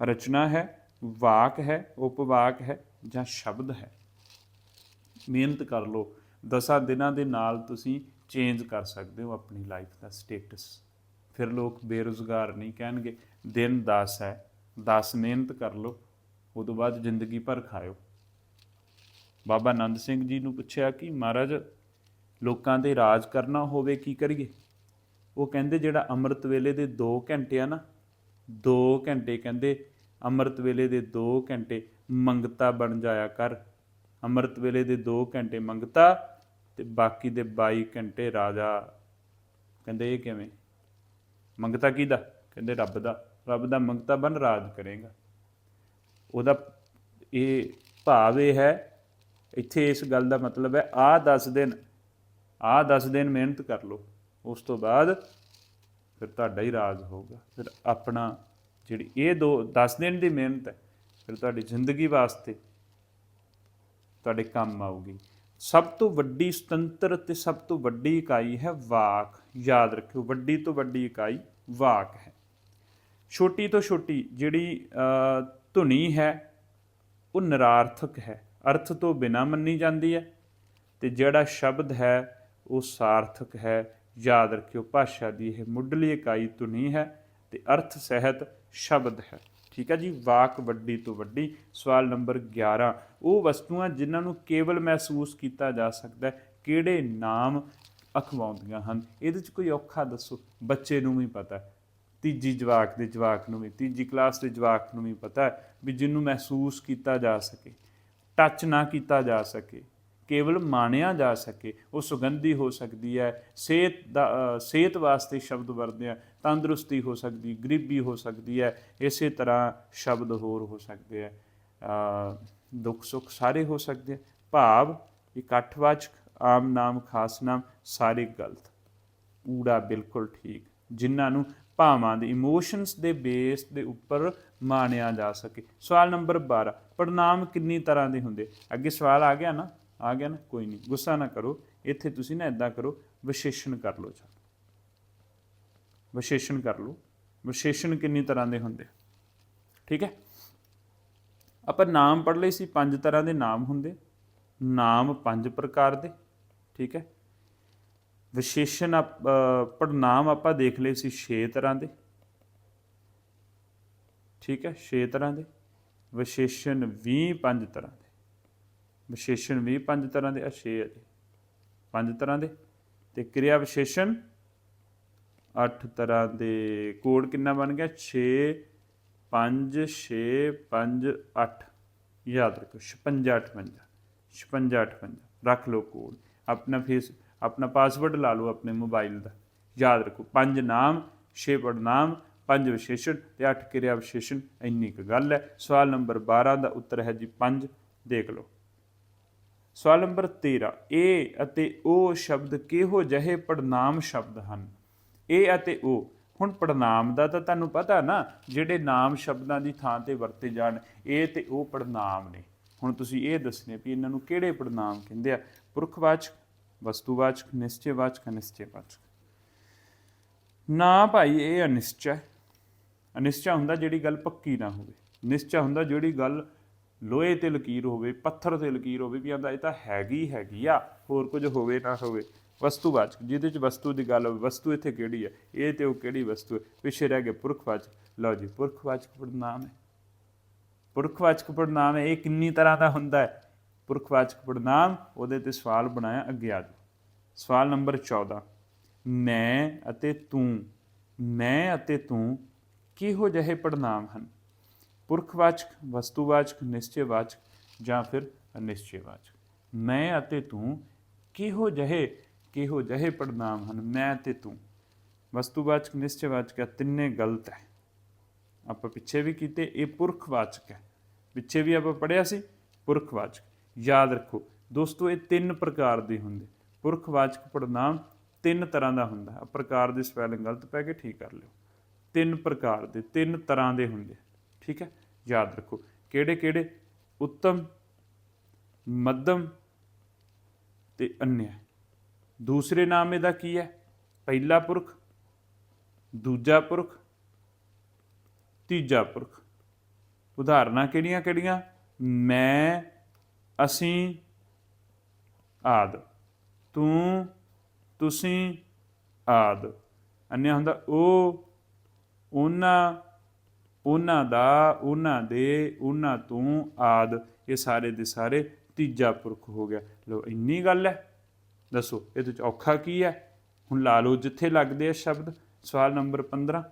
ਰਚਨਾ ਹੈ, ਵਾਕ ਹੈ, ਉਪਵਾਕ ਹੈ ਜਾਂ ਸ਼ਬਦ ਹੈ? ਮਿਹਨਤ ਕਰ ਲਓ। ਦਸਾਂ ਦਿਨਾਂ ਦੇ ਨਾਲ ਤੁਸੀਂ ਚੇਂਜ ਕਰ ਸਕਦੇ ਹੋ ਆਪਣੀ ਲਾਈਫ ਦਾ ਸਟੇਟਸ ਫਿਰ ਲੋਕ ਬੇਰੁਜ਼ਗਾਰ ਨਹੀਂ ਕਹਿਣਗੇ। ਦਿਨ 10 ਹੈ 10 ਮਿਹਨਤ ਕਰ ਲਓ ਤੋਂ ਬਾਅਦ ਜ਼ਿੰਦਗੀ ਭਰ ਖਾਓ ਬਾਬਾ ਆਨੰਦ ਸਿੰਘ ਜੀ ਨੂੰ ਪੁੱਛਿਆ ਕਿ ਮਹਾਰਾਜ, ਲੋਕਾਂ ਤੇ ਰਾਜ ਕਰਨਾ ਹੋਵੇ ਕੀ ਕਰੀਏ? ਉਹ ਕਹਿੰਦੇ ਜਿਹੜਾ ਅੰਮ੍ਰਿਤ ਵੇਲੇ ਦੇ 2 ਘੰਟੇ ਆ ਨਾ 2 ਘੰਟੇ ਕਹਿੰਦੇ ਅੰਮ੍ਰਿਤ ਵੇਲੇ ਦੇ 2 ਘੰਟੇ ਮੰਗਤਾ ਬਣ ਜਾਇਆ ਕਰ। ਅੰਮ੍ਰਿਤ ਵੇਲੇ ਦੇ 2 ਘੰਟੇ ਮੰਗਤਾ ਤੇ ਬਾਕੀ ਦੇ 22 ਘੰਟੇ ਰਾਜਾ। ਕਹਿੰਦੇ ਇਹ ਕਿਵੇਂ? ਮੰਗਤਾ ਕਿਹਦਾ? ਕਹਿੰਦੇ ਰੱਬ ਦਾ। ਰੱਬ ਦਾ ਮੰਗਤਾ ਬਣ ਰਾਜ ਕਰੇਗਾ। ਉਹਦਾ ਇਹ ਭਾਵ ਇਹ ਹੈ, ਇੱਥੇ ਇਸ ਗੱਲ ਦਾ ਮਤਲਬ ਹੈ ਆਹ 10 ਦਿਨ ਆਹ 10 ਦਿਨ ਮਿਹਨਤ ਕਰ ਲਓ, ਉਸ ਤੋਂ ਬਾਅਦ ਫਿਰ ਤੁਹਾਡਾ ਹੀ ਰਾਜ ਹੋਊਗਾ। ਫਿਰ ਆਪਣਾ ਜਿਹੜੀ ਇਹ ਦੋ 10 ਦਿਨ ਦੀ ਮਿਹਨਤ ਹੈ, ਫਿਰ ਤੁਹਾਡੀ ਜ਼ਿੰਦਗੀ ਵਾਸਤੇ ਤੁਹਾਡੇ ਕੰਮ ਆਊਗੀ। ਸਭ ਤੋਂ ਵੱਡੀ ਸੁਤੰਤਰ ਤੇ ਸਭ ਤੋਂ ਵੱਡੀ ਇਕਾਈ ਹੈ ਵਾਕ। ਯਾਦ ਰੱਖਿਓ, ਵੱਡੀ ਤੋਂ ਵੱਡੀ ਇਕਾਈ ਵਾਕ ਹੈ। ਛੋਟੀ ਤੋਂ ਛੋਟੀ ਜਿਹੜੀ ਧੁਨੀ ਹੈ, ਉਹ ਨਿਰਾਰਥਕ ਹੈ। ਅਰਥ ਤੋਂ ਬਿਨਾ ਮੰਨੀ ਜਾਂਦੀ ਹੈ ਤੇ ਜਿਹੜਾ ਸ਼ਬਦ ਹੈ, ਉਹ ਸਾਰਥਕ ਹੈ। ਯਾਦ ਰੱਖਿਓ, ਭਾਸ਼ਾ ਦੀ ਇਹ ਮੁੱਢਲੀ ਇਕਾਈ ਧੁਨੀ ਹੈ ਤੇ ਅਰਥ ਸਹਿਤ ਸ਼ਬਦ ਹੈ। ਠੀਕ ਹੈ ਜੀ, ਵਾਕ ਵੱਡੀ ਤੋਂ ਵੱਡੀ, ਸਵਾਲ ਨੰਬਰ 11 ਉਹ ਵਸਤੂਆਂ ਜਿਨ੍ਹਾਂ ਨੂੰ ਕੇਵਲ ਮਹਿਸੂਸ ਕੀਤਾ ਜਾ ਸਕਦਾ ਹੈ, ਕਿਹੜੇ ਨਾਮ ਅਖਵਾਉਂਦੀਆਂ ਹਨ? ਇਹਦੇ ਚ ਕੋਈ ਔਖਾ ਦੱਸੋ, ਬੱਚੇ ਨੂੰ ਵੀ ਪਤਾ ਤੀਜੀ ਜਵਾਕ ਦੇ ਜਵਾਕ ਨੂੰ ਵੀ, ਤੀਜੀ ਕਲਾਸ ਦੇ ਜਵਾਕ ਨੂੰ ਵੀ ਪਤਾ ਹੈ ਵੀ ਜਿਹਨੂੰ ਮਹਿਸੂਸ ਕੀਤਾ ਜਾ ਸਕੇ ਟੱਚ ਨਾ ਕੀਤਾ ਜਾ ਸਕੇ, ਕੇਵਲ ਮਾਣਿਆ ਜਾ ਸਕੇ, ਉਹ ਸੁਗੰਧੀ ਹੋ ਸਕਦੀ ਹੈ, ਸਿਹਤ ਦਾ ਸਿਹਤ ਵਾਸਤੇ ਸ਼ਬਦ ਵਰਤਦੇ ਆ, ਤੰਦਰੁਸਤੀ ਹੋ ਸਕਦੀ, ਗਰੀਬੀ ਹੋ ਸਕਦੀ ਹੈ, ਇਸੇ ਤਰ੍ਹਾਂ ਸ਼ਬਦ ਹੋਰ ਹੋ ਸਕਦੇ ਆ ਦੁੱਖ ਸੁੱਖ ਸਾਰੇ ਹੋ ਸਕਦੇ ਭਾਵ ਇਕੱਠਵਾਚਕ ਆਮ ਨਾਮ, ਖਾਸ ਨਾਮ, ਸਾਰੇ ਗਲਤ, ਊੜਾ ਬਿਲਕੁਲ ਠੀਕ, ਜਿਨ੍ਹਾਂ ਨੂੰ ਭਾਵਾਂ ਦੇ ਇਮੋਸ਼ਨਸ ਦੇ ਬੇਸ ਦੇ ਉੱਪਰ ਮਾਣਿਆ ਜਾ ਸਕੇ। ਸਵਾਲ ਨੰਬਰ 12 ਪੜਨਾਮ ਕਿੰਨੀ ਤਰ੍ਹਾਂ ਦੇ ਹੁੰਦੇ? ਅੱਗੇ ਸਵਾਲ ਆ ਗਿਆ ਨਾ, ਆ ਗਿਆ ਨਾ, ਕੋਈ ਨਹੀਂ, ਗੁੱਸਾ ਨਾ ਕਰੋ। ਇੱਥੇ ਤੁਸੀਂ ਨਾ ਇਦਾਂ ਕਰੋ, ਵਿਸ਼ੇਸ਼ਣ ਕਰ ਲਓ ਚਲ ਵਿਸ਼ੇਸ਼ਣ ਕਰ ਲਓ। ਵਿਸ਼ੇਸ਼ਣ ਕਿੰਨੀ ਤਰ੍ਹਾਂ ਦੇ ਹੁੰਦੇ? ਠੀਕ ਹੈ? ਆਪਾਂ ਨਾਮ ਪੜ੍ਹ ਲਈ ਸੀ, ਪੰਜ ਤਰ੍ਹਾਂ ਦੇ ਨਾਮ ਹੁੰਦੇ। ਨਾਮ ਪੰਜ ਪ੍ਰਕਾਰ ਦੇ, ਠੀਕ ਹੈ? ਵਿਸ਼ੇਸ਼ਣ ਆਪ- ਪੜਨਾਮ ਆਪਾਂ ਦੇਖ ਲਏ ਸੀ 6 ਤਰ੍ਹਾਂ ਦੇ। ਠੀਕ ਹੈ 6 ਤਰ੍ਹਾਂ ਦੇ। ਵਿਸ਼ੇਸ਼ਣ 20 ਪੰਜ ਤਰ੍ਹਾਂ ਦੇ। ਵਿਸ਼ੇਸ਼ਣ 20 ਪੰਜ ਤਰ੍ਹਾਂ ਦੇ, ਆ 6 ਹੈ ਜੀ। ਪੰਜ ਤਰ੍ਹਾਂ ਦੇ। ਤੇ ਕਿਰਿਆ ਵਿਸ਼ੇਸ਼ਣ 8 ਤਰ੍ਹਾਂ ਦੇ ਕੋਡ ਕਿੰਨਾ ਬਣ ਗਿਆ? 6 5 6 5 8 ਯਾਦ ਰੱਖੋ 56 58 56 58 ਰੱਖ ਲਓ ਕੋਡ। ਆਪਣਾ ਫੇਸ ਆਪਣਾ ਪਾਸਵਰਡ ਲਾ ਲਓ ਆਪਣੇ ਮੋਬਾਈਲ ਦਾ। ਯਾਦ ਰੱਖੋ, ਪੰਜ ਨਾਮ ਛੇ ਪੜਨਾਮ ਪੰਜ ਵਿਸ਼ੇਸ਼ਣ ਤੇ ਅੱਠ ਕਿਰਿਆ ਵਿਸ਼ੇਸ਼ਣ, ਇੰਨੀ ਕੁ ਗੱਲ ਹੈ। ਸਵਾਲ ਨੰਬਰ 12 ਦਾ ਉੱਤਰ ਹੈ ਜੀ 5 ਦੇਖ ਲਓ। ਸਵਾਲ ਨੰਬਰ 13 ਇਹ ਅਤੇ ਉਹ ਸ਼ਬਦ ਕਿਹੋ ਜਿਹੇ ਪੜਨਾਮ ਸ਼ਬਦ ਹਨ? ਇਹ ਅਤੇ ਉਹ ਹੁਣ ਪੜਨਾਮ ਦਾ ਤਾਂ ਤੁਹਾਨੂੰ ਪਤਾ ਨਾ, ਜਿਹੜੇ ਨਾਮ ਸ਼ਬਦਾਂ ਦੀ ਥਾਂ ਤੇ ਵਰਤੇ ਜਾਣ ਇਹ ਤੇ ਉਹ ਪੜਨਾਮ ਨੇ। ਹੁਣ ਤੁਸੀਂ ਇਹ ਦੱਸਣੇ ਵੀ ਇਹਨਾਂ ਨੂੰ ਕਿਹੜੇ ਪੜਨਾਮ ਕਹਿੰਦੇ ਆ? ਪੁਰਖਵਾਚਕ ਵਸਤੂਵਾਚਕ, ਨਿਸ਼ਚੈਵਾਚਕ, ਅਨਿਸ਼ਚੈਵਾਚਕ। ਨਾ ਭਾਈ, ਇਹ ਅਨਿਸ਼ਚੈ। ਅਨਿਸ਼ਚਾ ਹੁੰਦਾ ਜਿਹੜੀ ਗੱਲ ਪੱਕੀ ਨਾ ਹੋਵੇ। ਨਿਸ਼ਚਾ ਹੁੰਦਾ ਜਿਹੜੀ ਗੱਲ ਲੋਹੇ ਤੇ ਲਕੀਰ ਹੋਵੇ, ਪੱਥਰ ਤੇ ਲਕੀਰ ਹੋਵੇ, ਵੀ ਆਂਦਾ ਇਹ ਤਾਂ ਹੈਗੀ ਹੈਗੀ ਆ, ਹੋਰ ਕੁਝ ਹੋਵੇ ਨਾ ਹੋਵੇ। ਵਸਤੂਵਾਚਕ, ਜਿਹਦੇ ਚ ਵਸਤੂ ਦੀ ਗੱਲ ਹੋਵੇ, ਵਸਤੂ ਇੱਥੇ ਕਿਹੜੀ ਹੈ? ਇਹ ਤੇ ਉਹ ਕਿਹੜੀ ਵਸਤੂ ਹੈ? ਪਿੱਛੇ ਰਹਿ ਗਏ ਪੁਰਖਵਾਚਕ। ਲਓ ਜੀ, ਪੁਰਖਵਾਚਕ ਪੜਨਾਮ ਹੈ। ਪੁਰਖਵਾਚਕ ਪੜਨਾਮ ਹੈ, ਇਹ ਕਿੰਨੀ ਤਰ੍ਹਾਂ ਦਾ ਹੁੰਦਾ ਹੈ? ਪੁਰਖਵਾਚਕ ਪੜਨਾਮ ਉਹਦੇ ਤੇ ਸਵਾਲ ਬਣਾਇਆ ਅੱਗੇ ਆ ਜਾਓ। ਸਵਾਲ ਨੰਬਰ 14 ਮੈਂ ਅਤੇ ਤੂੰ, ਮੈਂ ਅਤੇ ਤੂੰ ਕਿਹੋ ਜਿਹੇ ਪੜਨਾਮ ਹਨ? ਪੁਰਖਵਾਚਕ ਵਸਤੂਵਾਚਕ ਨਿਸ਼ਚੈਵਾਚਕ ਜਾਂ ਫਿਰ ਅਨਿਸ਼ਚੈਵਾਚਕ ਮੈਂ ਅਤੇ ਤੂੰ ਕਿਹੋ ਜਿਹੇ ਕਿਹੋ ਜਿਹੇ ਪੜਨਾਮ ਹਨ? ਮੈਂ ਅਤੇ ਤੂੰ। ਵਸਤੂਵਾਚਕ ਨਿਸ਼ਚੈਵਾਚਕ ਇਹ ਤਿੰਨੇ ਗਲਤ ਹੈ। ਆਪਾਂ ਪਿੱਛੇ ਵੀ ਕੀਤੇ, ਇਹ ਪੁਰਖਵਾਚਕ ਹੈ। ਪਿੱਛੇ ਵੀ ਆਪਾਂ ਪੜਿਆ ਸੀ ਪੁਰਖਵਾਚਕ ਯਾਦ ਰੱਖੋ, ਦੋਸਤੋ, ਇਹ ਤਿੰਨ ਪ੍ਰਕਾਰ ਦੇ ਹੁੰਦੇ। ਪੁਰਖਵਾਚਕ ਪੜਨਾਮ ਤਿੰਨ ਤਰ੍ਹਾਂ ਦਾ ਹੁੰਦਾ। ਆ ਪ੍ਰਕਾਰ ਦੀ ਸਪੈਲਿੰਗ ਗਲਤ ਪੈ ਕੇ ਠੀਕ ਕਰ ਲਿਓ। ਤਿੰਨ ਪ੍ਰਕਾਰ ਦੇ, ਤਿੰਨ ਤਰ੍ਹਾਂ ਦੇ ਹੁੰਦੇ। ਠੀਕ ਹੈ? ਯਾਦ ਰੱਖੋ, ਕਿਹੜੇ ਕਿਹੜੇ? ਉੱਤਮ, ਮੱਧਮ ਤੇ ਅਨਿਆ ਦੂਸਰੇ ਨਾਮ ਇਹਦਾ ਕੀ ਹੈ? ਪਹਿਲਾ ਪੁਰਖ, ਦੂਜਾ ਪੁਰਖ, ਤੀਜਾ ਪੁਰਖ। ਉਦਾਹਰਨਾਂ ਕਿਹੜੀਆਂ ਕਿਹੜੀਆਂ? ਮੈਂ ਅਸੀਂ ਆਦ। ਤੂੰ, ਤੁਸੀਂ ਆਦ। ਅੰਨਿਆ ਹੁੰਦਾ, ਉਹ ਉਹਨਾਂ ਉਹਨਾਂ ਦਾ, ਉਹਨਾਂ ਦੇ, ਉਹਨਾਂ ਤੋਂ ਆਦ। ਇਹ ਸਾਰੇ ਦੇ ਸਾਰੇ ਤੀਜਾ ਪੁਰਖ ਹੋ ਗਿਆ। ਲੋ ਇੰਨੀ ਗੱਲ ਹੈ। ਦੱਸੋ ਇਹਦੇ ਚ ਔਖਾ ਕੀ ਹੈ? ਹੁਣ ਲਾ ਲਓ, ਜਿੱਥੇ ਲੱਗਦੇ ਆ ਸ਼ਬਦ, ਸਵਾਲ ਨੰਬਰ 15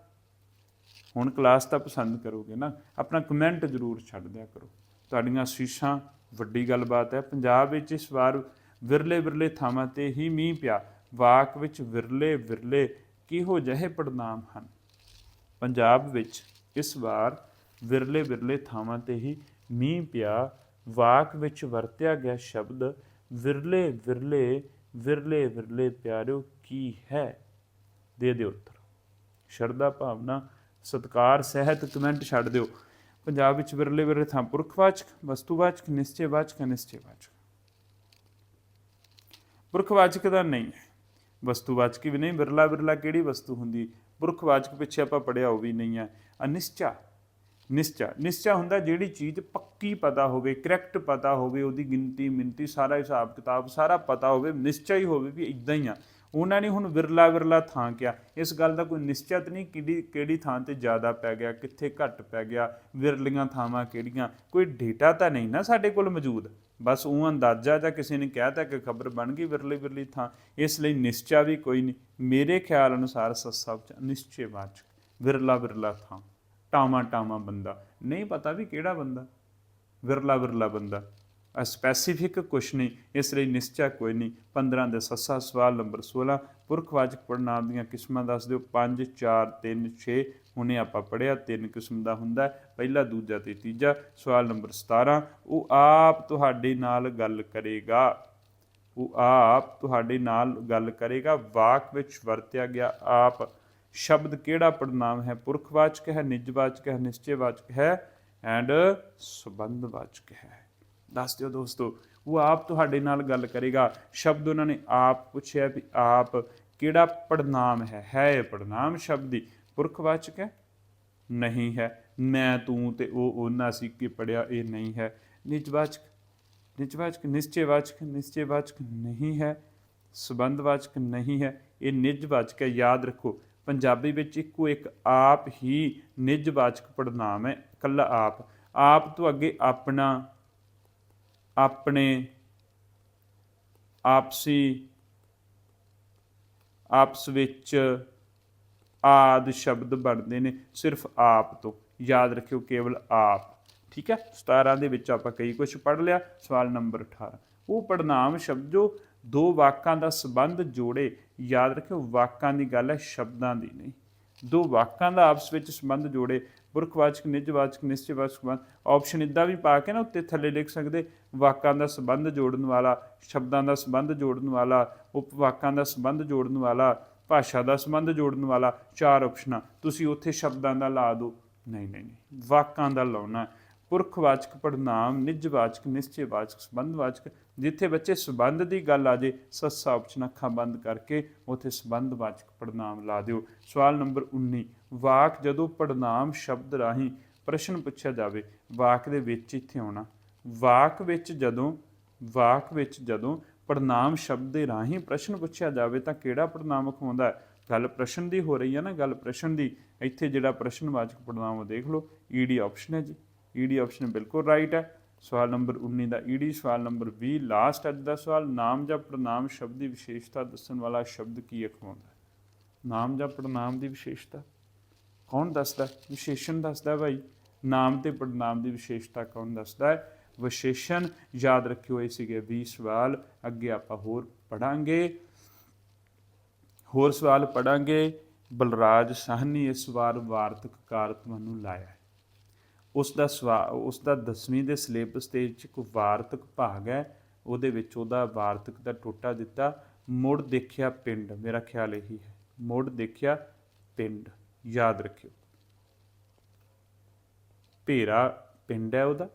ਹੁਣ ਕਲਾਸ ਤਾਂ ਪਸੰਦ ਕਰੋਗੇ ਨਾ। ਆਪਣਾ ਕਮੈਂਟ ਜ਼ਰੂਰ ਛੱਡ ਦਿਆ ਕਰੋ। ਤੁਹਾਡੀਆਂ ਸ਼ੀਸ਼ਾਂ ਵੱਡੀ ਗੱਲਬਾਤ ਹੈ। ਪੰਜਾਬ ਵਿੱਚ ਇਸ ਵਾਰ ਵਿਰਲੇ ਵਿਰਲੇ ਥਾਵਾਂ ਤੇ ਹੀ ਮੀਂਹ ਪਿਆ। ਵਾਕ ਵਿੱਚ ਵਿਰਲੇ ਵਿਰਲੇ ਕਿਹੋ ਜਿਹੇ ਪੜਨਾਮ ਹਨ? ਪੰਜਾਬ ਵਿੱਚ ਇਸ ਵਾਰ ਵਿਰਲੇ ਵਿਰਲੇ ਥਾਵਾਂ ਤੇ ਹੀ ਮੀਂਹ ਪਿਆ। ਵਾਕ ਵਿੱਚ ਵਰਤਿਆ ਗਿਆ ਸ਼ਬਦ ਵਿਰਲੇ ਵਿਰਲੇ ਵਿਰਲੇ ਵਿਰਲੇ ਪਿਆਰਿਓ, ਕੀ ਹੈ? ਦੇ ਦਿਓ ਉੱਤਰ। ਸ਼ਰਧਾ ਭਾਵਨਾ, ਸਤਕਾਰ, ਸਹਿਤ ਕਮੈਂਟ ਛੱਡ ਦਿਓ। ਪੰਜਾਬ ਵਿੱਚ ਵਿਰਲੇ ਵਿਰਲੇ ਥਾਂ ਪੁਰਖਵਾਚਕ ਵਸਤੂਵਾਚਕ ਨਿਸ਼ਚੈਵਾਚਕ ਅਨਿਸ਼ਚੈਵਾਚਕ ਪੁਰਖਵਾਚਕ ਦਾ ਨਹੀਂ ਹੈ। ਵਸਤੂਵਾਚਕ ਵੀ ਨਹੀਂ, ਵਿਰਲਾ ਵਿਰਲਾ ਕਿਹੜੀ ਵਸਤੂ ਹੁੰਦੀ? ਪੁਰਖਵਾਚਕ ਪਿੱਛੇ ਆਪਾਂ ਪੜਿਆ ਉਹ ਵੀ ਨਹੀਂ ਹੈ। ਅਨਿਸ਼ਚਾ, ਨਿਸ਼ਚਾ ਨਿਸ਼ਚਾ ਹੁੰਦਾ ਜਿਹੜੀ ਚੀਜ਼ ਪੱਕੀ ਪਤਾ ਹੋਵੇ ਕਰੈਕਟ ਪਤਾ ਹੋਵੇ, ਉਹਦੀ ਗਿਣਤੀ ਮਿੰਤੀ ਸਾਰਾ ਹਿਸਾਬ ਕਿਤਾਬ ਸਾਰਾ ਪਤਾ ਹੋਵੇ, ਨਿਸ਼ਚਾ ਹੀ ਹੋਵੇ ਵੀ ਇਦਾਂ ਹੀ ਆ। ਉਹਨਾਂ ਨੇ ਹੁਣ ਵਿਰਲਾ ਵਿਰਲਾ ਥਾਂ ਕਿਹਾ। ਇਸ ਗੱਲ ਦਾ ਕੋਈ ਨਿਸ਼ਚਿਤ ਨਹੀਂ ਕਿਹੜੀ ਕਿਹੜੀ ਥਾਂ ਤੇ ਜ਼ਿਆਦਾ ਪੈ ਗਿਆ, ਕਿੱਥੇ ਘੱਟ ਪੈ ਗਿਆ, ਵਿਰਲੀਆਂ ਥਾਵਾਂ ਕਿਹੜੀਆਂ। ਕੋਈ ਡੇਟਾ ਤਾਂ ਨਹੀਂ ਨਾ ਸਾਡੇ ਕੋਲ ਮੌਜੂਦ। ਬਸ ਉਹ ਅੰਦਾਜ਼ਾ ਜਾਂ ਕਿਸੇ ਨੇ ਕਹਿਤਾ ਕਿ ਖਬਰ ਬਣ ਗਈ ਵਿਰਲੀ ਵਿਰਲੀ ਥਾਂ। ਇਸ ਲਈ ਨਿਸ਼ਚਾ ਵੀ ਕੋਈ ਨਹੀਂ। ਮੇਰੇ ਖਿਆਲ ਅਨੁਸਾਰ ਸੱਸਾ ਵਿੱਚ ਨਿਸ਼ਚੈਵਾਚਕ ਵਿਰਲਾ ਵਿਰਲਾ ਥਾਂ। ਟਾਮਾ ਟਾਮਾ ਬੰਦਾ। ਨਹੀਂ ਪਤਾ ਵੀ ਕਿਹੜਾ ਬੰਦਾ। ਵਿਰਲਾ ਵਿਰਲਾ ਬੰਦਾ। ਸਪੈਸੀਫਿਕ ਕੁਛ ਨਹੀਂ, ਇਸ ਲਈ ਨਿਸ਼ਚੈ ਕੋਈ ਨਹੀਂ। 15 ਦੇ ਸੱਸਾ, ਸਵਾਲ ਨੰਬਰ 16 ਪੁਰਖਵਾਚਕ ਪੜਨਾਮ ਦੀਆਂ ਕਿਸਮਾਂ ਦੱਸ ਦਿਓ। 5 4 3 6 ਹੁਣੇ ਆਪਾਂ ਪੜਿਆ ਤਿੰਨ ਕਿਸਮ ਦਾ ਹੁੰਦਾ ਪਹਿਲਾ, ਦੂਜਾ ਤੇ ਤੀਜਾ, ਸਵਾਲ ਨੰਬਰ 17 ਉਹ ਆਪ ਤੁਹਾਡੇ ਨਾਲ ਗੱਲ ਕਰੇਗਾ। ਉਹ ਆਪ ਤੁਹਾਡੇ ਨਾਲ ਗੱਲ ਕਰੇਗਾ। ਵਾਕ ਵਿੱਚ ਵਰਤਿਆ ਗਿਆ ਆਪ। ਸ਼ਬਦ ਕਿਹੜਾ ਪੜਨਾਮ ਹੈ? ਪੁਰਖਵਾਚਕ ਹੈ ਨਿਜਵਾਚਕ ਹੈ ਨਿਸ਼ਚੈਵਾਚਕ ਹੈ ਐਂਡ ਸੰਬੰਧਵਾਚਕ ਹੈ। ਦੱਸ ਦਿਓ ਦੋਸਤੋ, ਉਹ ਆਪ ਤੁਹਾਡੇ ਨਾਲ ਗੱਲ ਕਰੇਗਾ। ਸ਼ਬਦ ਉਹਨਾਂ ਨੇ ਆਪ ਪੁੱਛਿਆ ਵੀ ਆਪ ਕਿਹੜਾ ਪੜਨਾਮ ਹੈ? ਹੈ ਇਹ ਪੜਨਾਮ ਸ਼ਬਦ ਹੀ? ਪੁਰਖਵਾਚਕ ਹੈ? ਨਹੀਂ ਹੈ। ਮੈਂ, ਤੂੰ ਤੇ ਉਹ, ਉਹਨਾਂ ਸੀ ਕਿ ਪੜਿਆ ਇਹ ਨਹੀਂ ਹੈ। ਨਿਜਵਾਚਕ ਨਿਜਵਾਚਕ ਨਿਸ਼ਚੈਵਾਚਕ ਨਿਸ਼ਚੈਵਾਚਕ ਨਹੀਂ ਹੈ। ਸੰਬੰਧਵਾਚਕ ਨਹੀਂ ਹੈ। ਇਹ ਨਿਜਵਾਚਕ ਹੈ, ਯਾਦ ਰੱਖੋ। ਪੰਜਾਬੀ ਵਿੱਚ ਇੱਕੋ ਇੱਕ ਆਪ ਹੀ ਨਿਜਵਾਚਕ ਪੜਨਾਮ ਹੈ ਕੱਲਾ ਆਪ। ਆਪ ਤੋਂ ਅੱਗੇ ਆਪਣਾ ਆਪਣੇ ਆਪਸੀ, ਆਪਸ ਵਿੱਚ ਆਦ ਸ਼ਬਦ ਬਣਦੇ ਨੇ, ਸਿਰਫ ਆਪ ਤੋਂ। ਯਾਦ ਰੱਖਿਓ ਕੇਵਲ ਆਪ। ਠੀਕ ਹੈ? 17 ਦੇ ਵਿੱਚ ਆਪਾਂ ਕਈ ਕੁਝ ਪੜ ਲਿਆ। ਸਵਾਲ ਨੰਬਰ 18 ਉਹ ਪੜਨਾਮ ਸ਼ਬਦ ਜੋ ਦੋ ਵਾਕਾਂ ਦਾ ਸੰਬੰਧ ਜੋੜੇ, ਯਾਦ ਰੱਖਿਓ ਵਾਕਾਂ ਦੀ ਗੱਲ ਹੈ ਸ਼ਬਦਾਂ ਦੀ ਨਹੀਂ। ਦੋ ਵਾਕਾਂ ਦਾ ਆਪਸ ਵਿੱਚ ਸੰਬੰਧ ਜੋੜੇ ਪੁਰਖਵਾਚਕ ਨਿਜਵਾਚਕ ਨਿਸ਼ਚੈਵਾਚਕ ਸੰਬੰਧ ਆਪਸ਼ਨ ਇਦਾਂ ਵੀ ਪਾ ਕੇ ਨਾ ਉੱਤੇ ਥੱਲੇ ਲਿਖ ਸਕਦੇ। ਵਾਕਾਂ ਦਾ ਸੰਬੰਧ ਜੋੜਨ ਵਾਲਾ, ਸ਼ਬਦਾਂ ਦਾ ਸੰਬੰਧ ਜੋੜਨ ਵਾਲਾ ਉਪਵਾਕਾਂ ਦਾ ਸੰਬੰਧ ਜੋੜਨ ਵਾਲਾ, ਭਾਸ਼ਾ ਦਾ ਸੰਬੰਧ ਜੋੜਨ ਵਾਲਾ, ਚਾਰ ਆਪਸ਼ਨਾਂ ਤੁਸੀਂ ਉੱਥੇ ਸ਼ਬਦਾਂ ਦਾ ਲਾ ਦਿਓ ਨਹੀਂ ਨਹੀਂ ਨਹੀਂ। ਵਾਕਾਂ ਦਾ ਲਾਉਣਾ। ਪੁਰਖਵਾਚਕ ਪੜਨਾਮ ਨਿਜਵਾਚਕ ਨਿਸ਼ਚੈਵਾਚਕ ਸੰਬੰਧਵਾਚਕ ਜਿੱਥੇ ਬੱਚੇ ਸੰਬੰਧ ਦੀ ਗੱਲ ਆ ਜੇ, ਸੱਸਾ ਆਪਸ਼ਨ ਅੱਖਾਂ ਬੰਦ ਕਰਕੇ ਉੱਥੇ ਸੰਬੰਧਵਾਚਕ ਪੜਨਾਮ ਲਾ ਦਿਓ। ਸਵਾਲ ਨੰਬਰ 19 ਵਾਕ ਜਦੋਂ ਪੜਨਾਮ ਸ਼ਬਦ ਰਾਹੀਂ ਪ੍ਰਸ਼ਨ ਪੁੱਛਿਆ ਜਾਵੇ, ਵਾਕ ਦੇ ਵਿੱਚ ਇੱਥੇ ਆਉਣਾ। ਵਾਕ ਵਿੱਚ ਜਦੋਂ, ਵਾਕ ਵਿੱਚ ਜਦੋਂ ਪੜਨਾਮ ਸ਼ਬਦ ਦੇ ਰਾਹੀਂ ਪ੍ਰਸ਼ਨ ਪੁੱਛਿਆ ਜਾਵੇ ਤਾਂ ਕਿਹੜਾ ਪੜਨਾਮ ਅਖਵਾਉਂਦਾ ਹੈ ਗੱਲ ਪ੍ਰਸ਼ਨ ਦੀ ਹੋ ਰਹੀ ਹੈ ਨਾ, ਗੱਲ ਪ੍ਰਸ਼ਨ ਦੀ। ਇੱਥੇ ਜਿਹੜਾ ਪ੍ਰਸ਼ਨਵਾਚਕ ਪੜਨਾਮ ਉਹ ਦੇਖ ਲਓ ਈਡੀ ਆਪਸ਼ਨ ਹੈ ਜੀ। ਈਡੀ ਆਪਸ਼ਨ ਬਿਲਕੁਲ ਰਾਈਟ ਹੈ। ਸਵਾਲ ਨੰਬਰ 19 ਦਾ ਈਡੀ, ਸਵਾਲ ਨੰਬਰ 20 ਲਾਸਟ ਅੱਜ ਦਾ ਸਵਾਲ, ਨਾਮ ਜਾਂ ਪੜਨਾਮ ਸ਼ਬਦ ਦੀ ਵਿਸ਼ੇਸ਼ਤਾ ਦੱਸਣ ਵਾਲਾ ਸ਼ਬਦ ਕੀ ਅਖਵਾਉਂਦਾ ਨਾਮ ਜਾਂ ਪੜਨਾਮ ਦੀ ਵਿਸ਼ੇਸ਼ਤਾ? ਕੌਣ ਦੱਸਦਾ ਵਿਸ਼ੇਸ਼ਣ ਦੱਸਦਾ ਭਾਈ। ਨਾਮ ਤੇ ਪੜਨਾਮ ਦੀ ਵਿਸ਼ੇਸ਼ਤਾ ਕੌਣ ਦੱਸਦਾ ਹੈ? ਵਿਸ਼ੇਸ਼ਣ ਯਾਦ ਰੱਖਿਓ, ਇਹ ਸੀਗੇ 20 ਸਵਾਲ। ਅੱਗੇ ਆਪਾਂ ਹੋਰ ਪੜਾਂਗੇ ਹੋਰ ਸਵਾਲ ਪੜਾਂਗੇ ਬਲਰਾਜ ਸਾਹਨੀ ਇਸ ਵਾਰ ਵਾਰਤਕ ਕਾਰ ਤੁਹਾਨੂੰ ਲਾਇਆ ਉਸ ਦਾ ਸਵਾ, ਉਸ ਦਾ 10ਵੀਂ ਦੇ ਸਿਲੇਬਸ ਤੇ ਵਿੱਚ ਇੱਕ ਵਾਰਤਕ ਭਾਗ ਹੈ, ਉਹਦੇ ਵਿੱਚ ਉਹਦਾ ਵਾਰਤਕ ਦਾ ਟੋਟਾ ਦਿੱਤਾ, ਮੁੜ ਦੇਖਿਆ ਪਿੰਡ, ਮੇਰਾ ਖਿਆਲ ਇਹੀ ਹੈ, ਮੁੜ ਦੇਖਿਆ ਪਿੰਡ, ਯਾਦ ਰੱਖਿਓ। ਭੇਰਾ ਪਿੰਡ ਹੈ ਉਹਦਾ,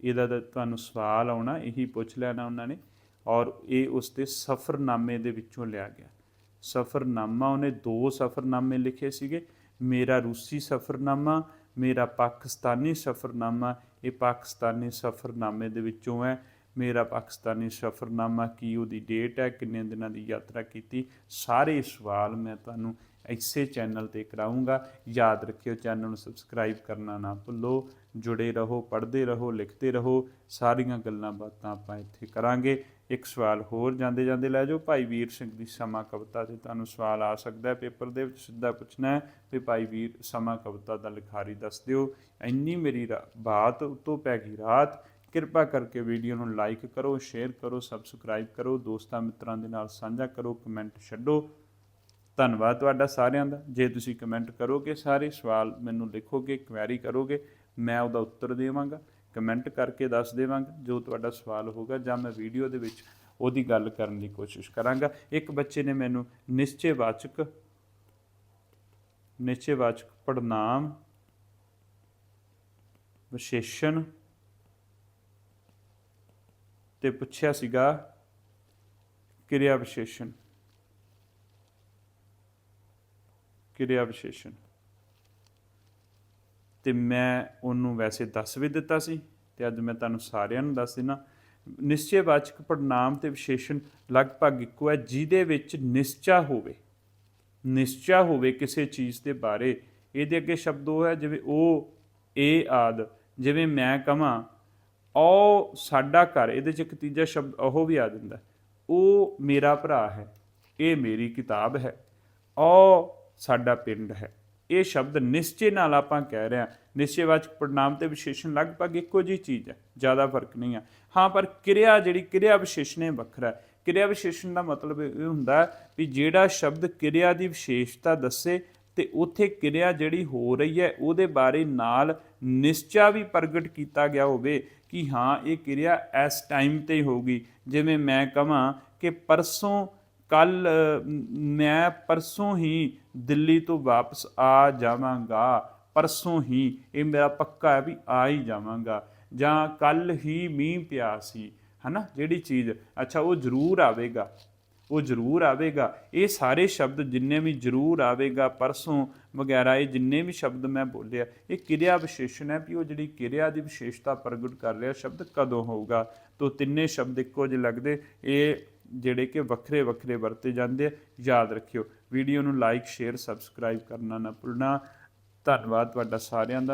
ਇਹਦਾ ਤਾਂ ਤੁਹਾਨੂੰ ਸਵਾਲ ਆਉਣਾ, ਇਹੀ ਪੁੱਛ ਲੈਣਾ ਉਹਨਾਂ ਨੇ, ਔਰ ਇਹ ਉਸ ਦੇ ਸਫਰਨਾਮੇ ਦੇ ਵਿੱਚੋਂ ਲਿਆ ਗਿਆ। ਸਫਰਨਾਮਾ, ਉਹਨੇ ਦੋ ਸਫਰਨਾਮੇ ਲਿਖੇ ਸੀਗੇ, ਮੇਰਾ ਰੂਸੀ ਸਫਰਨਾਮਾ ਮੇਰਾ ਪਾਕਿਸਤਾਨੀ ਸਫਰਨਾਮਾ, ਇਹ ਪਾਕਿਸਤਾਨੀ ਸਫਰਨਾਮੇ ਦੇ ਵਿੱਚੋਂ ਹੈ। ਮੇਰਾ ਪਾਕਿਸਤਾਨੀ ਸਫਰਨਾਮਾ ਕੀ ਉਹਦੀ ਡੇਟ ਹੈ? ਕਿੰਨੇ ਦਿਨਾਂ ਦੀ ਯਾਤਰਾ ਕੀਤੀ? ਸਾਰੇ ਸਵਾਲ ਮੈਂ ਤੁਹਾਨੂੰ ਇਸੇ ਚੈਨਲ ਤੇ ਕਰਾਉਂਗਾ। ਯਾਦ ਰੱਖਿਓ, ਚੈਨਲ ਨੂੰ ਸਬਸਕ੍ਰਾਈਬ ਕਰਨਾ ਨਾ ਭੁੱਲੋ। ਜੁੜੇ ਰਹੋ, ਪੜ੍ਹਦੇ ਰਹੋ, ਲਿਖਦੇ ਰਹੋ। ਸਾਰੀਆਂ ਗੱਲਾਂ ਬਾਤਾਂ ਆਪਾਂ ਇੱਥੇ ਕਰਾਂਗੇ। ਇੱਕ ਸਵਾਲ ਹੋਰ ਜਾਂਦੇ ਜਾਂਦੇ ਲੈ ਜਾਓ। ਭਾਈ ਵੀਰ ਸਿੰਘ ਦੀ ਸਮਾਂ ਕਵਿਤਾ ਤੇ ਤੁਹਾਨੂੰ ਸਵਾਲ ਆ ਸਕਦਾ ਹੈ। ਪੇਪਰ ਦੇ ਵਿੱਚ ਸਿੱਧਾ ਪੁੱਛਣਾ ਹੈ। ਵੀ ਭਾਈ ਵੀਰ, ਸਮਾਂ ਕਵਿਤਾ ਦਾ ਲਿਖਾਰੀ ਦੱਸ ਦਿਓ। ਇੰਨੀ ਮੇਰੀ ਰਾ- ਬਾਤ ਉਤੋਂ ਪੈ ਗਈ ਰਾਤ। ਕਿਰਪਾ ਕਰਕੇ ਵੀਡੀਓ ਨੂੰ ਲਾਈਕ ਕਰੋ, ਸ਼ੇਅਰ ਕਰੋ, ਸਬਸਕ੍ਰਾਈਬ ਕਰੋ। ਦੋਸਤਾਂ ਮਿੱਤਰਾਂ ਦੇ ਨਾਲ ਸਾਂਝਾ ਕਰੋ, ਕਮੈਂਟ ਛੱਡੋ। ਧੰਨਵਾਦ ਤੁਹਾਡਾ ਸਾਰਿਆਂ ਦਾ। ਜੇ ਤੁਸੀਂ ਕਮੈਂਟ ਕਰੋਗੇ, ਸਾਰੇ ਸਵਾਲ ਮੈਨੂੰ ਲਿਖੋਗੇ ਕੁਐਰੀ ਕਰੋਗੇ, ਮੈਂ ਉਹਦਾ ਉੱਤਰ ਦੇਵਾਂਗਾ। ਕਮੈਂਟ ਕਰਕੇ ਦੱਸ ਦੇਵਾਂਗਾ, ਜੋ ਤੁਹਾਡਾ ਸਵਾਲ ਹੋਗਾ ਜਾਂ ਮੈਂ ਵੀਡੀਓ ਦੇ ਵਿੱਚ ਉਹਦੀ ਗੱਲ ਕਰਨ ਦੀ ਕੋਸ਼ਿਸ਼ ਕਰਾਂਗਾ। ਇੱਕ ਬੱਚੇ ਨੇ ਮੈਨੂੰ ਨਿਸ਼ਚੈਵਾਚਕ ਨਿਸ਼ਚੈਵਾਚਕ ਪੜਨਾਮ ਵਿਸ਼ੇਸ਼ਣ ਤੇ ਪੁੱਛਿਆ ਸੀਗਾ ਕਿਰਿਆ ਵਿਸ਼ੇਸ਼ਣ। ਕਿਰਿਆ ਵਿਸ਼ੇਸ਼ਣ। ਤੇ ਮੈਂ ਉਹਨੂੰ ਵੈਸੇ ਦੱਸ ਵੀ ਦਿੱਤਾ ਸੀ ਤੇ ਅੱਜ ਮੈਂ ਤੁਹਾਨੂੰ ਸਾਰਿਆਂ ਨੂੰ ਦੱਸ ਦੇਣਾ ਨਿਸ਼ਚੈਵਾਚਕ ਪੜਨਾਮ ਤੇ ਵਿਸ਼ੇਸ਼ਣ ਲਗਭਗ ਇੱਕੋ ਹੈ, ਜਿਹਦੇ ਵਿੱਚ ਨਿਸ਼ਚਾ ਹੋਵੇ। ਨਿਸ਼ਚਾ ਹੋਵੇ ਕਿਸੇ ਚੀਜ਼ ਦੇ ਬਾਰੇ। ਇਹਦੇ ਅੱਗੇ ਸ਼ਬਦ ਉਹ ਹੈ, ਜਿਵੇਂ ਉਹ, ਇਹ ਆਦ। ਜਿਵੇਂ ਮੈਂ ਕਹਾਂ, ਉਹ ਸਾਡਾ ਘਰ। ਇਹਦੇ ਚ ਇੱਕ ਤੀਜਾ ਸ਼ਬਦ ਉਹ ਵੀ ਆ ਜਾਂਦਾ। ਉਹ ਮੇਰਾ ਭਰਾ ਹੈ, ਇਹ ਮੇਰੀ ਕਿਤਾਬ ਹੈ। ਉਹ ਸਾਡਾ ਪਿੰਡ ਹੈ। ਇਹ ਸ਼ਬਦ ਨਿਸ਼ਚੇ ਨਾਲ ਆਪਾਂ ਕਹਿ ਰਹੇ ਹਾਂ। ਨਿਸ਼ਚੇਵਾਚਕ ਪੜਨਾਮ ਤੇ ਵਿਸ਼ੇਸ਼ਣ ਲਗਭਗ ਇੱਕੋ ਜਿਹੀ ਚੀਜ਼ ਹੈ, ਜ਼ਿਆਦਾ ਫ਼ਰਕ ਨਹੀਂ ਹੈ। ਹਾਂ, ਪਰ ਕਿਰਿਆ ਜਿਹੜੀ, ਕਿਰਿਆ ਵਿਸ਼ੇਸ਼ਣ ਇਹ ਵੱਖਰਾ ਹੈ। ਕਿਰਿਆ ਵਿਸ਼ੇਸ਼ਣ ਦਾ ਮਤਲਬ ਇਹ ਹੁੰਦਾ ਵੀ ਜਿਹੜਾ ਸ਼ਬਦ ਕਿਰਿਆ ਦੀ ਵਿਸ਼ੇਸ਼ਤਾ ਦੱਸੇ ਤੇ ਉੱਥੇ ਕਿਰਿਆ ਜਿਹੜੀ ਹੋ ਰਹੀ ਹੈ, ਉਹਦੇ ਬਾਰੇ ਨਾਲ ਨਿਸ਼ਚਾ ਵੀ ਪ੍ਰਗਟ ਕੀਤਾ ਗਿਆ ਹੋਵੇ ਕਿ ਹਾਂ, ਇਹ ਕਿਰਿਆ ਇਸ ਟਾਈਮ ਤੇ ਹੀ ਹੋਊਗੀ। ਜਿਵੇਂ ਮੈਂ ਕਹਾਂ ਕਿ ਪਰਸੋਂ ਕੱਲ ਮੈਂ ਪਰਸੋਂ ਹੀ ਦਿੱਲੀ ਤੋਂ ਵਾਪਸ ਆ ਜਾਵਾਂਗਾ। ਪਰਸੋਂ ਹੀ ਇਹ ਮੇਰਾ ਪੱਕਾ ਹੈ ਵੀ ਆ ਹੀ ਜਾਵਾਂਗਾ। ਜਾਂ ਕੱਲ ਹੀ ਮੀਂਹ ਪਿਆ ਸੀ, ਹਨਾ? ਜਿਹੜੀ ਚੀਜ਼, ਅੱਛਾ, ਉਹ ਜ਼ਰੂਰ ਆਵੇਗਾ। ਉਹ ਜ਼ਰੂਰ ਆਵੇਗਾ। ਇਹ ਸਾਰੇ ਸ਼ਬਦ ਜਿੰਨੇ ਵੀ ਜ਼ਰੂਰ ਆਵੇਗਾ ਪਰਸੋਂ ਵਗੈਰਾ, ਇਹ ਜਿੰਨੇ ਵੀ ਸ਼ਬਦ ਮੈਂ ਬੋਲਿਆ, ਇਹ ਕਿਰਿਆ ਵਿਸ਼ੇਸ਼ਣ ਹੈ ਵੀ ਉਹ ਜਿਹੜੀ ਕਿਰਿਆ ਦੀ ਵਿਸ਼ੇਸ਼ਤਾ ਪ੍ਰਗਟ ਕਰ ਰਿਹਾ, ਸ਼ਬਦ ਕਦੋਂ ਹੋਊਗਾ? ਤੋ ਤਿੰਨੇ ਸ਼ਬਦ ਇੱਕੋ ਜਿਹੇ ਲੱਗਦੇ। ਇਹ ਜਿਹੜੇ ਕਿ ਵੱਖਰੇ ਵੱਖਰੇ ਵਰਤੇ ਜਾਂਦੇ ਯਾਦ ਰੱਖਿਓ। ਵੀਡੀਓ ਨੂੰ ਲਾਈਕ ਸ਼ੇਅਰ ਸਬਸਕ੍ਰਾਈਬ ਕਰਨਾ ਨਾ ਭੁੱਲਣਾ। ਧੰਨਵਾਦ ਤੁਹਾਡਾ ਸਾਰਿਆਂ ਦਾ।